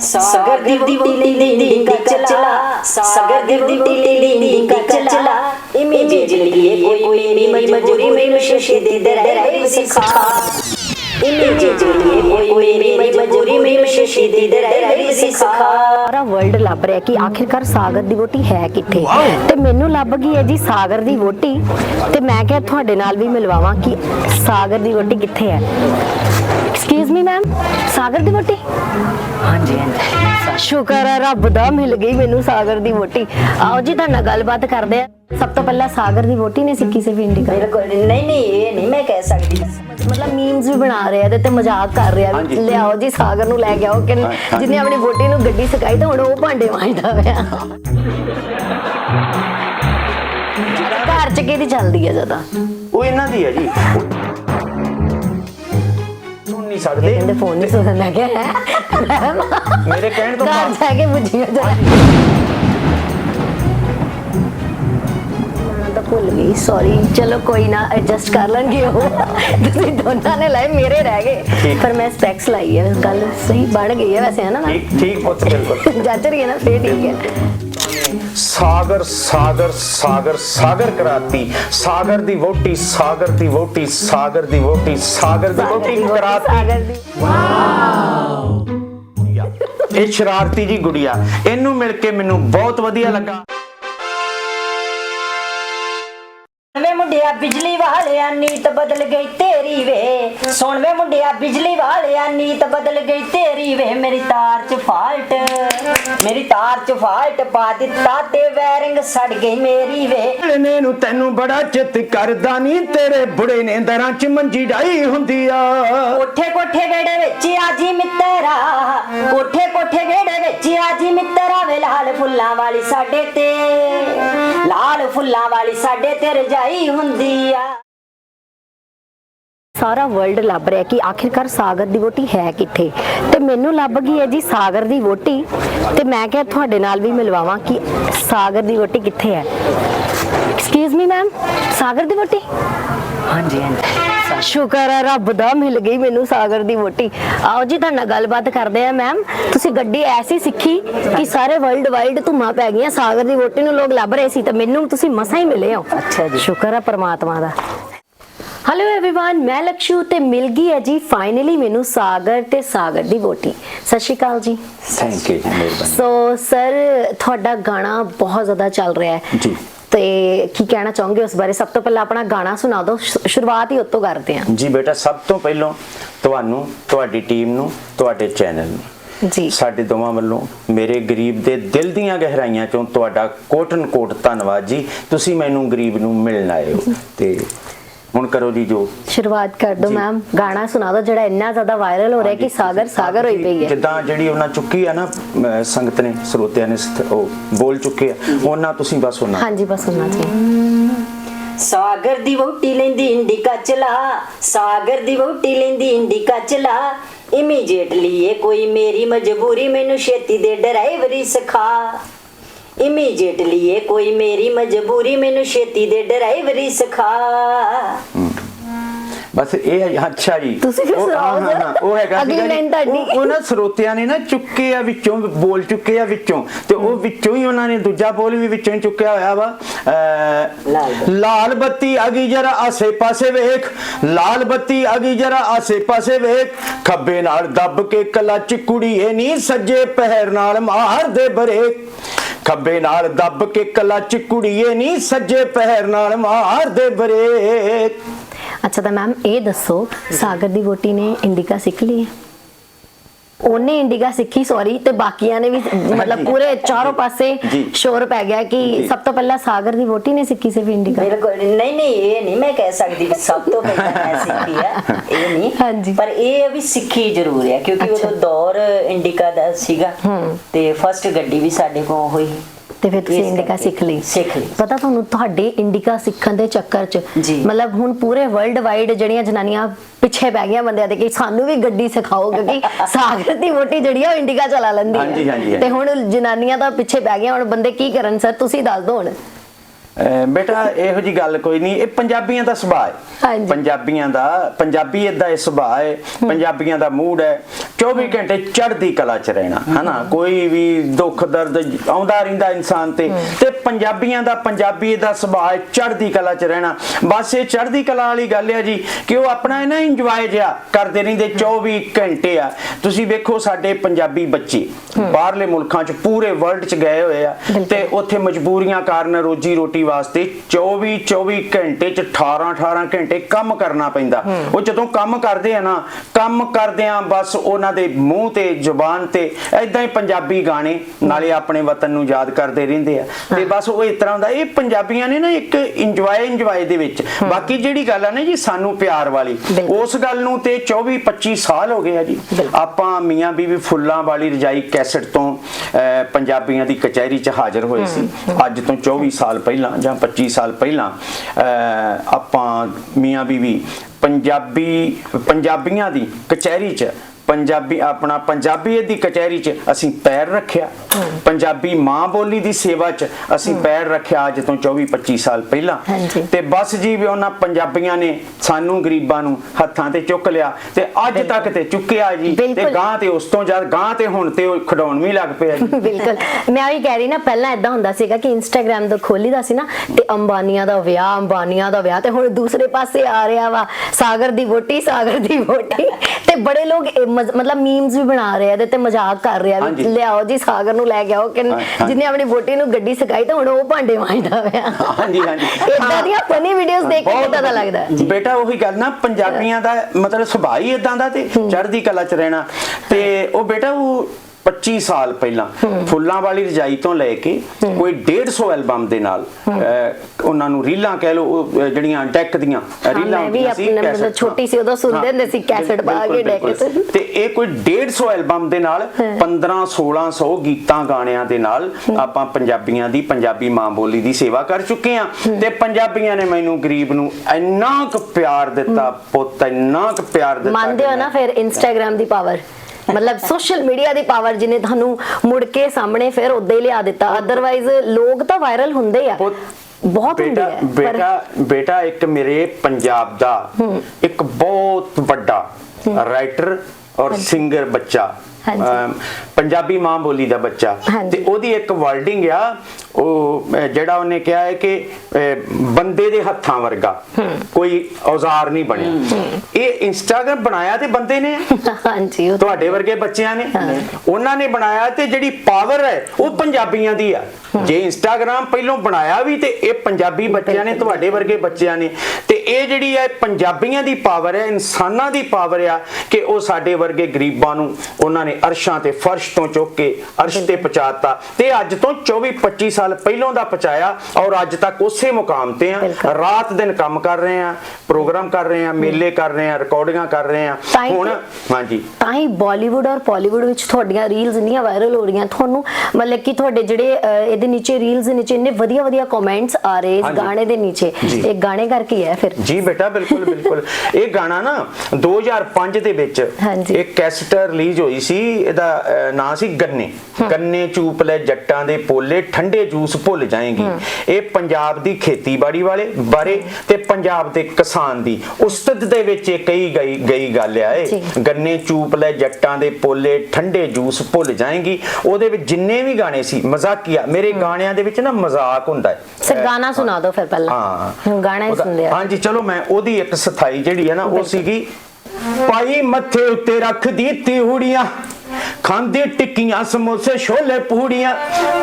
ਸਾਗਰ ਦੀ ਵੋਟੀ ਲੈਂਦੀ ਕਚਲਾ, ਸਾਗਰ ਦੀ ਵੋਟੀ ਲੈਂਦੀ ਕਚਲਾ। ਇਮੇਜ ਜਲੀਏ ਕੋਈ ਮੇਰੀ ਮਜਬੂਰੀ ਮੈਨੂੰ ਸ਼ਸ਼ੀ ਦੇ ਦਰਾਏ ਸਿਖਾ ਇਮੇਜ ਜਲੀਏ ਕੋਈ ਮੇਰੀ ਮਜਬੂਰੀ ਮੈਨੂੰ ਸ਼ਸ਼ੀ ਦੇ ਦਰਾਏ ਸਿਖਾ ਸਾਰਾ ਵਰਲਡ ਲੱਭ ਰਿਹਾ ਕਿ ਆਖਿਰਕਾਰ ਸਾਗਰ ਦੀ ਵੋਟੀ ਹੈ ਕਿੱਥੇ? ਤੇ ਮੈਨੂੰ ਲੱਭ ਗਈ ਹੈ ਜੀ ਸਾਗਰ ਦੀ ਵੋਟੀ। ਤੇ ਮੈਂ ਕਿਹਾ ਤੁਹਾਡੇ ਨਾਲ ਵੀ ਮਿਲਵਾਵਾਂ ਕਿ ਸਾਗਰ ਦੀ ਵੋਟੀ ਕਿੱਥੇ ਹੈ? ਐਕਸਕਿਊਜ਼ ਮੀ ਮੈਮ ਸਾਗਰ ਦੀ ਵੋਟੀ ਹਾਂਜੀ ਹਾਂਜੀ। ਸ਼ੁਕਰ ਹੈ ਰੱਬ ਦਾ ਮਿਲ ਗਈ ਮੈਨੂੰ ਸਾਗਰ ਦੀ ਵੋਟੀ ਆਓ ਜੀ ਤੁਹਾਡੇ ਗੱਲਬਾਤ ਕਰਦੇ ਆ ਸਭ ਤੋਂ ਪਹਿਲਾਂ ਸਾਗਰ ਦੀ ਵੋਟੀ ਨੇ ਸਿੱਖੀ ਸੇ ਵੀ ਇੰਡੀਕਾ ਬਿਲਕੁਲ ਨਹੀਂ ਨਹੀਂ ਇਹ ਨਹੀਂ ਮੈਂ ਕਹਿ ਸਕਦੀ। ਮਤਲਬ ਮੀਮਸ ਵੀ ਬਣਾ ਰਿਹਾ ਤੇ ਮਜ਼ਾਕ ਕਰ ਰਿਹਾ ਵੀ। ਲਿਆਓ ਜੀ ਸਾਗਰ ਨੂੰ ਲੈ ਕੇ ਆਓ। ਕਿ ਹਾਂ। ਜਿਹਨੇ ਆਪਣੀ ਵੋਟੀ ਨੂੰ ਗੱਡੀ ਸਿਖਾਈ ਤਾਂ ਹੁਣ ਉਹ ਭਾਂਡੇ ਮਾਂਜਦਾ ਪਿਆ। ਘਰ ਚ ਕਿਹਦੀ ਚੱਲਦੀ ਹੈ ਜ਼ਿਆਦਾ? ਉਹ ਇਹਨਾਂ ਦੀ ਹੈ ਜੀ। ਨਹੀਂ ਸਕਦੇ। ਕਹਿੰਦੇ ਫੋਨ ਨਹੀਂ ਸੁਣਨ ਲੱਗੇ ਮੇਰੇ ਕਹਿਣ ਤੋਂ ਘਰ ਬਾਅਦ ਜਾ ਕੇ ਪੁੱਛਿਓ ਜਰਾ। ਤਾਂ ਭੁੱਲ ਗਈ ਸੌਰੀ ਚਲੋ ਕੋਈ ਨਾ ਐਡਜਸਟ ਕਰ ਲੈਣਗੇ ਉਹ। ਤੁਸੀਂ ਦੋਨਾਂ ਨੇ ਲਾਏ ਮੇਰੇ ਰਹਿ ਗਏ। ਪਰ ਮੈਂ ਸਪੈਕਸ ਲਾਈ ਹੈ ਗੱਲ ਸਹੀ ਬਣ ਗਈ ਹੈ ਵੈਸੇ ਹੈ ਨਾ ਠੀਕ ਠੀਕ ਪੁੱਤ ਬਿਲਕੁਲ। ਜੱਜ ਰਹੀ ਹੈ ਨਾ ਫੇਰ ਠੀਕ ਹੈ ਸਾਗਰ ਸਾਗਰ ਸਾਗਰ ਸਾਗਰ ਕਰਾਤੀ। ਸਾਗਰ ਦੀ ਵੋਟੀ ਸਾਗਰ ਦੀ ਵੋਟੀ ਸਾਗਰ ਦੀ ਵੋਟੀ ਸਾਗਰ ਦੀ ਵੋਟੀ ਕਰਾਤੀ। ਸਾਗਰ ਦੀ। ਇਹ ਸ਼ਰਾਰਤੀ ਜੀ ਗੁੜੀਆ। ਇਹਨੂੰ ਮਿਲ ਕੇ ਮੈਨੂੰ ਬਹੁਤ ਵਧੀਆ ਲੱਗਾ। ਮੁੰਡਿਆ ਬਿਜਲੀ ਵਾਲਿਆ ਨੀਤ ਬਦਲ ਗਈ ਤੇਰੀ ਵੇ। ਸੁਣ ਵੇ ਮੁੰਡਿਆ ਬਿਜਲੀ ਵਾਲਿਆ ਨੀਤ ਬਦਲ ਗਈ ਤੇਰੀ ਵੇ। ਮੇਰੀ ਤਾਰ 'ਚ ਫਾਲਟ ਮੇਰੀ ਤਾਰ 'ਚ ਫਾਲਟ ਪਾ ਦਿੱਤਾ ਤੇ ਵੈਰਿੰਗ ਸੜ ਗਈ ਮੇਰੀ ਵੇ। ਨੇ ਨੂੰ ਤੈਨੂੰ ਬੜਾ ਚਿੱਤ ਕਰਦਾ ਨਹੀਂ ਤੇਰੇ ਬੁੜੇ ਨੇ ਦਰਾਂ ਚ ਮੰਜੀ ਡਾਈ ਹੁੰਦੀ ਆ। ਕੋਠੇ ਕੋਠੇ ਵੇੜੇ ਵਿੱਚ ਆਜੀ ਮਿੱਤਰਾ ਕੋਠੇ ਕੋਠੇ ਵੇੜੇ ਵਿੱਚ ਆਜੀ ਮਿੱਤਰਾ ਵੇ ਲਾਲ ਫੁੱਲਾਂ ਵਾਲੀ ਸਾਡੇ ਤੇ। ਫੁੱਲਾਂ ਵਾਲੀ ਸਾਡੇ ਤੇ ਰਜਾਈ ਹੁੰਦੀ ਆ। ਸਾਰਾ ਵਰਲਡ ਲੱਭ ਰਿਹਾ ਕਿ ਆਖਿਰਕਾਰ ਸਾਗਰ ਦੀ ਵੋਟੀ ਹੈ ਕਿੱਥੇ? ਤੇ ਮੈਨੂੰ ਲੱਭ ਗਈ ਹੈ ਜੀ ਸਾਗਰ ਦੀ ਵੋਟੀ। ਤੇ ਮੈਂ ਕਿਹਾ ਤੁਹਾਡੇ ਨਾਲ ਵੀ ਮਿਲਵਾਵਾਂ ਕਿ ਸਾਗਰ ਦੀ ਵੋਟੀ ਕਿੱਥੇ ਹੈ? ਐਕਸਕਿਊਜ਼ ਮੀ ਮੈਮ ਸਾਗਰ ਦੀ ਵੋਟੀ ਹਾਂਜੀ ਹਾਂਜੀ ਸ਼ੁਕਰ ਹੈ ਰੱਬ ਦਾ ਮਿਲ ਗਈ ਮੈਨੂੰ ਸਾਗਰ ਦੀ ਵੋਟੀ ਆਓ ਜੀ ਤੁਹਾਡੇ ਨਾਲ ਗੱਲਬਾਤ ਕਰਦੇ ਆ ਮੈਮ ਤੁਸੀਂ ਗੱਡੀ ਐਸੀ ਸਿੱਖੀ ਕਿ ਸਾਰੇ ਵਰਲਡ ਵਾਈਡ ਧੁੰਮਾਂ ਪੈ ਗਈਆਂ ਸਾਗਰ ਦੀ ਵੋਟੀ ਨੂੰ ਲੋਕ ਲੱਭ ਰਹੇ ਸੀ ਤੇ ਮੈਨੂੰ ਤੁਸੀਂ ਮਸਾਂ ਹੀ ਮਿਲੇ ਹੋ ਅੱਛਾ ਜੀ। ਸ਼ੁਕਰ ਹੈ ਪ੍ਰਮਾਤਮਾ ਦਾ ਹੈਲੋ एवरीवन ਮੈਂ ਲਕਸ਼ੂ ਤੇ ਮਿਲ ਗਈ ਹੈ ਜੀ ਫਾਈਨਲੀ ਮੈਨੂੰ ਸਾਗਰ ਤੇ ਸਾਗਰ ਦੀ ਵੋਟੀ ਸਤਿ ਸ਼੍ਰੀ ਅਕਾਲ ਜੀ ਥੈਂਕ ਯੂ ਜੀ ਮਿਹਰਬਾਨੀ ਸੋ ਸਰ ਤੁਹਾਡਾ ਗਾਣਾ ਬਹੁਤ ਜ਼ਿਆਦਾ ਚੱਲ ਰਿਹਾ ਹੈ ਜੀ। ਤੇ ਕੀ ਕਹਿਣਾ ਚਾਹੋਗੇ ਉਸ ਬਾਰੇ? ਸਭ ਤੋਂ ਪਹਿਲਾਂ ਆਪਣਾ ਗਾਣਾ ਸੁਣਾ ਦਿਓ ਸ਼ੁਰੂਆਤ ਹੀ ਉਤੋਂ ਕਰਦੇ ਹਾਂ। ਜੀ ਬੇਟਾ ਸਭ ਤੋਂ ਪਹਿਲਾਂ ਤੁਹਾਨੂੰ ਤੁਹਾਡੀ ਟੀਮ ਨੂੰ ਤੁਹਾਡੇ ਚੈਨਲ ਨੂੰ ਜੀ। ਸਾਡੇ ਦੋਵਾਂ ਵੱਲੋਂ ਮੇਰੇ ਗਰੀਬ ਦੇ ਦਿਲ ਦੀਆਂ ਗਹਿਰਾਈਆਂ ਚੋਂ ਤੁਹਾਡਾ ਕੋਟਨ ਕੋਟ ਧੰਨਵਾਦ ਜੀ। ਤੁਸੀਂ ਮੈਨੂੰ ਗਰੀਬ ਨੂੰ ਮਿਲਣ ਆਏ ਹੋ ਤੇ ਹੁਣ ਕਰੋ ਜੀ ਜੋ। ਸ਼ੁਰੂਆਤ ਕਰ ਜੀ। ਮੈਮ ਗਾਣਾ ਸੁਣਾ ਦਿਓ ਜਿਹੜਾ ਇੰਨਾ ਜ਼ਿਆਦਾ ਵਾਇਰਲ ਹੋ ਰਿਹਾ ਕਿ ਸਾਗਰ ਸਾਗਰ ਹੋਈ ਪਈ ਹੈ। ਜਿੱਦਾਂ ਜਿਹੜੀ ਉਹਨਾਂ ਚੁੱਕੀ ਆ ਨਾ ਅਹ ਸੰਗਤ ਨੇ ਸਰੋਤਿਆਂ ਨੇ ਸਥ- ਉਹ ਬੋਲ ਚੁੱਕੇ ਆ। ਉਹਨਾਂ ਤੁਸੀਂ ਬਸ ਉਹਨਾਂ ਹਾਂਜੀ ਬਸ ਸੁਣਨਾ ਚਾਹੀਏ ਸਾਗਰ ਦੀ ਵਹੁਟੀ ਲੈਂਦੀ ਇੰਡੀਕਾ ਚਲਾ ਸਾਗਰ ਦੀ ਵਹੁਟੀ ਲੈਂਦੀ ਇੰਡੀਕਾ ਚਲਾ। ਇਮੀਡੀਏਟਲੀ ਇਹ ਕੋਈ ਮੇਰੀ ਮਜਬੂਰੀ ਮੈਨੂੰ ਛੇਤੀ ਦੇ ਡਰਾਈਵਰੀ ਸਿਖਾ। ਇਮੀਡੀਏਟਲੀ ਇਹ ਕੋਈ ਮੇਰੀ ਮਜਬੂਰੀ ਮੈਨੂੰ ਛੇਤੀ ਦੇ ਡਰਾਈਵਰੀ ਸਿਖਾ। ਬਸ ਇਹ ਹੈ ਅੱਛਾ ਜੀ। ਤੁਸੀਂ ਫਿਰ ਉਹ- ਸੁਣਾਓ ਹਾਂ, ਹਾਂ, ਹਾਂ, ਉਹ ਹੈਗਾ ਅਗਲੀ ਸੀਗਾ ਜੀ, line ਤੁਹਾਡੀ। ਉਹ- ਉਹਨਾਂ ਸਰੋਤਿਆਂ ਨੇ ਨਾ ਚੁੱਕੇ ਆ ਵਿੱਚੋਂ ਬੋਲ ਚੁੱਕੇ ਆ ਵਿੱਚੋਂ। ਤੇ ਉਹ ਵਿੱਚੋਂ ਹੀ ਉਹਨਾਂ ਨੇ ਦੂਜਾ ਬੋਲ ਵੀ ਵਿੱਚੋਂ ਹੀ ਚੁੱਕਿਆ ਹੋਇਆ ਵਾ। ਅਹ, ਲਾਲ ਬੱਤੀ। ਲਾਲ ਬੱਤੀ ਆ ਗਈ ਜਰਾ ਆਸੇ ਪਾਸੇ ਵੇਖ। ਲਾਲ ਬੱਤੀ ਆ ਗਈ ਜਰਾ ਆਸੇ ਪਾਸੇ ਵੇਖ। ਖੱਬੇ ਨਾਲ ਦੱਬ ਕੇ ਕਲੱਚ ਕੁੜੀਏ ਨਹੀਂ ਸੱਜੇ ਪਹਿਰ ਨਾਲ ਮਾਰ ਦੇ ਬਰੇਕ। ਖੱਬੇ ਨਾਲ ਦੱਬ ਕੇ ਕਲੱਚ ਕੁੜੀਏ ਨਹੀਂ ਸੱਜੇ ਪੈਰ ਨਾਲ ਮਾਰਦੇ ਬਰੇਕ ਅੱਛਾ ਤਾਂ ਮੈਮ, ਇਹ ਦੱਸੋ, ਸਾਗਰ ਦੀ ਵੋਟੀ ਨੇ ਇੰਡੀਕਾ ਸਿੱਖ ਲਈ ਹੈ? ਉਹਨੇ ਇੰਡੀਕਾ ਸਿੱਖੀ ਸੌਰੀ ਤੇ ਬਾਕੀਆਂ ਨੇ ਵੀ ਮਤਲਬ। ਪੂਰੇ ਚਾਰੋਂ ਪਾਸੇ। ਸ਼ੋਰ ਪੈ ਗਿਆ ਕਿ। ਸਭ ਤੋਂ ਪਹਿਲਾਂ ਸਾਗਰ ਦੀ ਵੋਟੀ ਨੇ ਸਿੱਖੀ ਸੀ ਵੀ ਇੰਡੀਕਾ ਬਿਲਕੁਲ ਨਹੀਂ ਨਹੀਂ ਇਹ ਨਹੀਂ ਮੈਂ ਕਹਿ ਸਕਦੀ ਸਭ ਤੋਂ ਪਹਿਲਾਂ ਮੈਂ ਸਿੱਖੀ ਆ ਇਹ ਨਹੀਂ ਹਾਂਜੀ। ਪਰ ਇਹ ਆ ਵੀ ਸਿੱਖੀ ਜ਼ਰੂਰ ਹੈ ਕਿਉਂਕਿ। ਉਦੋਂ ਦੌਰ ਇੰਡੀਕਾ ਦਾ ਸੀਗਾ ਤੇ ਫਸਟ ਗੱਡੀ ਵੀ ਸਾਡੇ ਕੋਲ ਹੋਈ ਤੇ ਫਿਰ ਤੁਸੀਂ ਇੰਡੀਕਾ ਸਿੱਖ ਲਈ। ਸਿੱਖ ਲਈ। ਪਤਾ ਤੁਹਾਨੂੰ ਤੁਹਾਡੇ ਇੰਡੀਕਾ ਸਿੱਖਣ ਦੇ ਚੱਕਰ 'ਚ। ਮਤਲਬ ਹੁਣ ਪੂਰੇ ਵਰਲਡ ਵਾਈਡ ਜਿਹੜੀਆਂ ਜਨਾਨੀਆਂ ਪਿੱਛੇ ਪੈ ਗਈਆਂ ਬੰਦਿਆਂ ਦੇ ਕਿ ਸਾਨੂੰ ਵੀ ਗੱਡੀ ਸਿਖਾਓ ਕਿਉਂਕਿ ਸਾਗਰ ਦੀ ਵੋਟੀ ਜਿਹੜੀ ਆ ਇੰਡੀਕਾ ਚਲਾ ਲੈਂਦੀ ਹੈ। ਤੇ ਹੁਣ ਜਨਾਨੀਆਂ ਤਾਂ ਪਿੱਛੇ ਪੈ ਗਈਆਂ ਹੁਣ ਬੰਦੇ ਕੀ ਕਰਨ ਸਰ? ਤੁਸੀਂ ਦੱਸ ਦਿਓ ਹੁਣ। ਬੇਟਾ ਇਹੋ ਜੀ ਗੱਲ ਕੋਈ ਨਹੀਂ। ਇਹ ਪੰਜਾਬੀਆਂ ਦਾ ਸੁਭਾਅ ਹੈ। ਪੰਜਾਬੀਆਂ ਦਾ ਪੰਜਾਬੀ ਇਦਾਂ ਇਹ ਸੁਭਾਅ ਹੈ ਪੰਜਾਬੀਆਂ ਦਾ ਮੂਡ ਹੈ। 24 ਘੰਟੇ ਚੜ੍ਹਦੀ ਕਲਾ 'ਚ ਰਹਿਣਾ ਹਨਾ? ਕੋਈ ਵੀ ਦੁੱਖ ਦਰਦ ਆਉਂਦਾ ਰਹਿੰਦਾ ਇਨਸਾਨ ਤੇ। ਤੇ ਪੰਜਾਬੀਆਂ ਦਾ ਪੰਜਾਬੀ ਦਾ ਸੁਭਾਅ ਹੈ ਚੜ੍ਹਦੀ ਕਲਾ 'ਚ ਰਹਿਣਾ। ਬਸ ਇਹ ਚੜ੍ਹਦੀ ਕਲਾ ਵਾਲੀ ਗੱਲ ਹੈ ਜੀ ਕਿ ਉਹ ਆਪਣਾ ਨਾ ਇੰਜੋਏ ਜਿਆ ਕਰਦੇ ਰਹਿੰਦੇ 24 ਘੰਟੇ ਆ। ਤੁਸੀਂ ਵੇਖੋ ਸਾਡੇ ਪੰਜਾਬੀ ਬੱਚੇ ਬਾਹਰਲੇ ਮੁਲਕਾਂ 'ਚ ਪੂਰੇ ਵਰਲਡ 'ਚ ਗਏ ਹੋਏ ਆ। ਤੇ ਉੱਥੇ ਮਜਬੂਰੀਆਂ ਕਾਰਨ ਰੋਜੀ ਰੋਟੀ ਵਾਸਤੇ 24 24 ਘੰਟੇ 'ਚ 18 18 ਘੰਟੇ ਕੰਮ ਕਰਨਾ ਪੈਂਦਾ। ਉਹ ਜਦੋਂ ਕੰਮ ਕਰਦੇ ਆ ਨਾ ਕੰਮ ਕਰਦਿਆਂ ਬਸ ਉਹਨਾਂ ਦੇ ਮੂੰਹ ਤੇ ਜ਼ੁਬਾਨ ਤੇ ਐਦਾਂ ਹੀ ਪੰਜਾਬੀ ਗਾਣੇ ਨਾਲੇ ਆਪਣੇ ਵਤਨ ਨੂੰ ਯਾਦ ਕਰਦੇ ਰਹਿੰਦੇ ਆ। ਤੇ ਬਸ ਉਹ ਇਸ ਤਰ੍ਹਾਂ ਦਾ ਇਹ ਪੰਜਾਬੀਆਂ ਨੇ ਨਾ ਇੱਕ ਇੰਜੋਏ ਇੰਜੋਏ ਦੇ ਵਿੱਚ। ਬਾਕੀ ਜਿਹੜੀ ਗੱਲ ਆ ਨਾ ਜੀ ਸਾਨੂੰ ਪਿਆਰ ਵਾਲੀ। ਉਸ ਗੱਲ ਨੂੰ ਤੇ 24 25 ਸਾਲ ਹੋ ਗਏ ਆ ਜੀ। ਆਪਾਂ ਮੀਆਂ ਬੀਵੀ ਫੁੱਲਾਂ ਵਾਲੀ ਰਜਾਈ ਕੈਸਟ ਤੋਂ ਪੰਜਾਬੀਆਂ ਦੀ ਕਚਹਿਰੀ 'ਚ ਹਾਜ਼ਰ ਹੋਏ ਸੀ। ਅੱਜ ਤੋਂ 24 ਸਾਲ ਪਹਿਲਾਂ। ਜਾਂ 25 ਸਾਲ ਪਹਿਲਾਂ ਅਹ, ਆਪਾਂ ਮੀਆਂ ਬੀਵੀ ਪੰਜਾਬੀ ਪੰਜਾਬੀਆਂ ਦੀ ਕਚਹਿਰੀ 'ਚ ਪੰਜਾਬੀ ਆਪਣਾ ਪੰਜਾਬੀਅਤ ਦੀ ਕਚਹਿਰੀ 'ਚ ਅਸੀਂ ਪੈਰ ਰੱਖਿਆ। ਪੰਜਾਬੀ ਮਾਂ ਬੋਲੀ ਦੀ ਸੇਵਾ 'ਚ ਅਸੀਂ ਪੈਰ ਰੱਖਿਆ ਅੱਜ ਤੋਂ 24 25 ਸਾਲ ਪਹਿਲਾਂ। ਤੇ ਬਸ ਜੀ ਵੀ ਉਹਨਾਂ ਪੰਜਾਬੀਆਂ ਨੇ ਸਾਨੂੰ ਗਰੀਬਾਂ ਨੂੰ ਹੱਥਾਂ ਤੇ ਚੁੱਕ ਲਿਆ ਤੇ ਅੱਜ ਤੱਕ ਤੇ ਚੁੱਕਿਆ ਜੀ। ਤੇ। ਗਾਂ ਤੇ ਉਸ ਤੋਂ ਜਦ ਗਾਂ ਤੇ ਹੁਣ ਤੇ ਉਹ ਖਡਾਉਣ ਵੀ ਲੱਗ ਪਿਆ ਜੀ। ਬਿਲਕੁਲ। ਮੈਂ ਵੀ ਕਹਿ ਰਹੀ ਨਾ ਪਹਿਲਾਂ ਇਦਾਂ ਹੁੰਦਾ ਸੀਗਾ ਕਿ ਇੰਸਟਾਗ੍ਰam ਤੋਂ ਖੋਲੀਦਾ ਸੀ ਨਾ ਤੇ ਅੰਬਾਨੀਆਂ ਦਾ ਵਿਆਹ ਅੰਬਾਨੀਆਂ ਦਾ ਵਿਆਹ ਤੇ ਹੁਣ ਦੂਸਰੇ ਪਾਸੇ ਆ ਰਿਹਾ ਵਾ। ਸਾਗਰ ਦੀ ਵੋਟੀ ਸਾਗਰ ਦੀ ਵੋਟੀ। ਤੇ ਬੜੇ ਲੋਕ ਮਜ਼- ਮਤਲਬ ਮੀਮਸ ਵੀ ਬਣਾ ਰਹੇ ਆ ਇਹਦੇ ਤੇ ਮਜ਼ਾਕ ਕਰ ਰਹੇ ਆ ਵੀ ਹਾਂਜੀ। ਲਿਆਓ ਜੀ ਸਾਗਰ ਨੂੰ ਲੈ ਕੇ ਆਓ ਕਿ ਹਾਂ। ਜਿਹਨੇ ਆਪਣੀ ਵੋਟੀ ਨੂੰ ਗੱਡੀ ਸਿਖਾਈ ਤਾਂ ਹੁਣ ਉਹ ਭਾਂਡੇ ਮਾਂਜਦਾ ਪਿਆ ਹਾਂਜੀ ਹਾਂਜੀ ਇਦਾਂ ਦੀਆਂ ਫਨੀ ਵੀਡੀਓਜ਼ ਦੇਖ ਕੇ ਬਹੁਤ ਪਤਾ ਲੱਗਦਾ ਹੈ। ਬੇਟਾ ਉਹੀ ਗੱਲ ਨਾ ਪੰਜਾਬੀਆਂ ਦਾ ਮਤਲਬ ਸੁਭਾਅ ਹੀ ਇਦਾਂ ਦਾ ਤੇ ਚੜ੍ਹਦੀ ਕਲਾ ਚ ਰਹਿਣਾ ਤੇ ਉਹ ਬੇਟਾ ਉਹ 25 ਸਾਲ ਪਹਿਲਾਂ ਫੁੱਲਾਂ ਵਾਲੀ ਰਜਾਈ ਤੋਂ ਲੈ ਕੇ ਕੋਈ 150 ਐਲਬਮ ਦੇ ਨਾਲ ਉਹਨਾਂ ਨੂੰ ਰੀਲਾਂ ਕਹਿ ਅਹ, ਜਿਹੜੀਆਂ ਡੈਕ ਦੀਆਂ ਰੀਲਾਂ ਹੁੰਦੀਆਂ ਸੀ ਕੈਸਟ, ਛੋਟੀ ਸੀ ਉਦੋਂ ਸੁਣਦੇ ਹੁੰਦੇ ਸੀ ਕੈਸਟ ਪਾ ਕੇ ਡੈਕ। ਤੇ। ਇਹ ਕੋਈ 150 ਐਲਬਮ ਦੇ ਨਾਲ 15 1600 ਗੀਤਾਂ ਗਾਣਿਆਂ ਦੇ ਨਾਲ ਆਪਾਂ ਪੰਜਾਬੀਆਂ ਦੀ ਪੰਜਾਬੀ ਮਾਂ ਬੋਲੀ ਦੀ ਸੇਵਾ ਕਰ ਚੁੱਕੇ ਆ ਤੇ ਪੰਜਾਬੀਆਂ ਨੇ ਮੈਨੂੰ ਗਰੀਬ ਨੂੰ ਇੰਨਾ ਕੁ ਪਿਆਰ ਦਿੱਤਾ ਪੁੱਤ ਇੰਨਾ ਕੁ ਪਿਆਰ ਦਿੱਤਾ ਮੰਨਦੇ ਹੋ ਨਾ ਫਿਰ ਇੰਸਟਾਗ੍ਰam ਦੀ ਪਾਵਰ ਮਤਲਬ ਸੋਸ਼ਲ ਮੀਡੀਆ ਦੀ ਪਾਵਰ ਜਿਹਨੇ ਤੁਹਾਨੂੰ ਮੁੜ ਕੇ ਸਾਹਮਣੇ ਫਿਰ ਉਦਾਂ ਹੀ ਲਿਆ ਦਿੱਤਾ। ਅਦਰਵਾਈਜ਼ ਲੋਕ ਤਾਂ ਵਾਇਰਲ ਹੁੰਦੇ ਆ। ਬਹੁਤ ਹੁੰਦੇ ਬੇਟਾ ਆ ਬੇਟਾ ਬੇਟਾ ਇੱਕ ਮੇਰੇ ਪੰਜਾਬ ਦਾ ਇੱਕ ਬਹੁਤ ਵੱਡਾ ਰਾਈਟਰ ਔਰ ਸਿੰਗਰ ਬੱਚਾ। ਪੰਜਾਬੀ ਮਾਂ ਬੋਲੀ ਦਾ ਬੱਚਾ। ਤੇ ਉਹਦੀ ਇੱਕ ਵਰਡਿੰਗ ਆ ਉਹ ਜਿਹੜਾ ਉਹਨੇ ਕਿਹਾ ਹੈ ਕਿ ਬੰਦੇ ਦੇ ਹੱਥਾਂ ਵਰਗਾ। ਕੋਈ ਔਜ਼ਾਰ ਨਹੀਂ ਬਣਿਆ। ਇਹ ਇੰਸਟਾਗ੍ਰਾਮ ਬਣਾਇਆ ਤੇ ਬੰਦੇ ਨੇ। ਹਾਂਜੀ ਤੁਹਾਡੇ ਵਰਗੇ ਬੱਚਿਆਂ ਨੇ? ਉਹਨਾਂ ਨੇ ਬਣਾਇਆ ਤੇ ਜਿਹੜੀ ਪਾਵਰ ਹੈ ਉਹ ਪੰਜਾਬੀਆਂ ਦੀ ਆ। ਜੇ ਇੰਸਟਾਗ੍ਰam ਪਹਿਲੋਂ ਬਣਾਇਆ ਵੀ ਤੇ ਇਹ ਪੰਜਾਬੀ ਬੱਚਿਆਂ ਨੇ ਤੁਹਾਡੇ ਵਰਗੇ ਬੱਚਿਆਂ ਨੇ। ਤੇ ਇਹ ਜਿਹੜੀ ਹੈ ਪੰਜਾਬੀਆਂ ਦੀ ਪਾਵਰ ਹੈ ਇਨਸਾਨਾਂ ਦੀ ਪਾਵਰ ਆ ਕਿ ਉਹ ਸਾਡੇ ਵਰਗੇ ਗਰੀਬਾਂ ਨੂੰ ਉਹਨਾਂ ਨੇ ਅਰਸ਼ਾਂ ਤੇ ਫਰਸ਼ ਤੋਂ ਚੁੱਕ ਕੇ ਅਰਸ਼ ਤੇ ਪਹੁੰਚਾਤਾ ਤੇ ਅੱਜ ਤੋਂ 24 25 ਸਾਲ ਪਹਿਲੋਂ ਦਾ ਪਹੁੰਚਾਇਆ ਔਰ ਅੱਜ ਤੱਕ ਉਸੇ ਮੁਕਾਮ ਤੇ ਆ। ਰਾਤ ਦਿਨ ਕੰਮ ਕਰ ਰਹੇ ਆ ਪ੍ਰੋਗਰਾਮ ਕਰ ਰਹੇ ਆ ਮੇਲੇ ਕਰ ਰਹੇ ਆ ਰਿਕਾਰਡਿੰਗਾਂ ਕਰ ਰਹੇ ਆ ਹੁਣ ਹਾਂਜੀ ਤਾਂ ਹੀ ਬਾਲੀਵੁੱਡ ਔਰ ਪਾਲੀਵੁੱਡ ਵਿੱਚ ਤੁਹਾਡੀਆਂ ਰੀਲਸ ਇੰਨੀਆਂ ਵਾਇਰਲ ਹੋ ਰਹੀਆਂ ਤੁਹਾਨੂੰ ਮਤਲਬ ਕਿ ਤੁਹਾਡੇ ਜਿਹੜੇ ਇਹਦੇ ਨੀਚੇ ਰੀਲਸ ਦੇ ਨੀਚੇ ਇੰਨੇ ਵਧੀਆ ਵਧੀਆ ਕਮੈਂਟਸ ਆ ਰਹੇ ਇਸ। ਗਾਣੇ ਦੇ ਨੀਚੇ। ਇਹ ਗਾਣੇ ਕਰਕੇ ਹੈ ਫਿਰ ਜੀ ਬੇਟਾ ਬਿਲਕੁਲ ਬਿਲਕੁਲ। ਇਹ ਗਾਣਾ ਨਾ 2005 ਦੇ ਵਿੱਚ। ਇੱਕ ਕੈਸਟ ਰਿਲੀਜ਼ ਹੋਈ ਸੀ ਇਹਦਾ ਨਾਂ ਸੀ ਗੰਨੇ। ਗੰਨੇ ਚੂਪ ਲੈ ਜੱਟਾਂ ਦੇ ਪੋਲੇ ਠੰਡੇ ਜੂਸ ਭੁੱਲ ਜਾਏਗੀ। ਇਹ ਪੰਜਾਬ ਦੀ ਖੇਤੀਬਾੜੀ ਵਾਲੇ ਬਾਰੇ ਤੇ ਪੰਜਾਬ ਦੇ ਕਿਸਾਨ ਦੀ। ਉਸਤਤ ਦੇ ਵਿੱਚ ਇਹ ਕਈ ਗਈ ਗਈ ਗੱਲ ਆ। ਇਹ। ਗੰਨੇ ਚੂਪ ਲੈ ਜੱਟਾਂ ਦੇ ਪੋਲੇ ਠੰਡੇ ਜੂਸ ਭੁੱਲ ਜਾਏਗੀ। ਉਹਦੇ ਵਿੱਚ ਜਿੰਨੇ ਵੀ ਗਾਣੇ ਸੀ ਮਜ਼ਾਕੀਆ ਮੇਰੇ ਗਾਣਿਆਂ ਦੇ ਵਿੱਚ ਨਾ ਮਜ਼ਾਕ ਹੁੰਦਾ ਹੈ। ਸਰ ਗਾਣਾ ਸੁਣਾ ਦਿਓ ਫਿਰ ਪਹਿਲਾਂ। ਹਾਂ। ਗਾਣਾ ਹੀ ਸੁਣਦੇ ਆ। ਹਾਂਜੀ ਚਲੋ ਮੈਂ ਉਹਦੀ ਇੱਕ ਸਥਾਈ ਜਿਹੜੀ ਹੈ ਨਾ ਉਹ ਸੀਗੀ ਪਾਈ ਮੱਥੇ ਉੱਤੇ ਰੱਖਦੀ ਤਿਹੂੜੀਆਂ ਖਾਂਦੀ ਟਿੱਕੀਆਂ, ਸਮੋਸੇ, ਛੋਲੇ ਪੂੜੀਆਂ,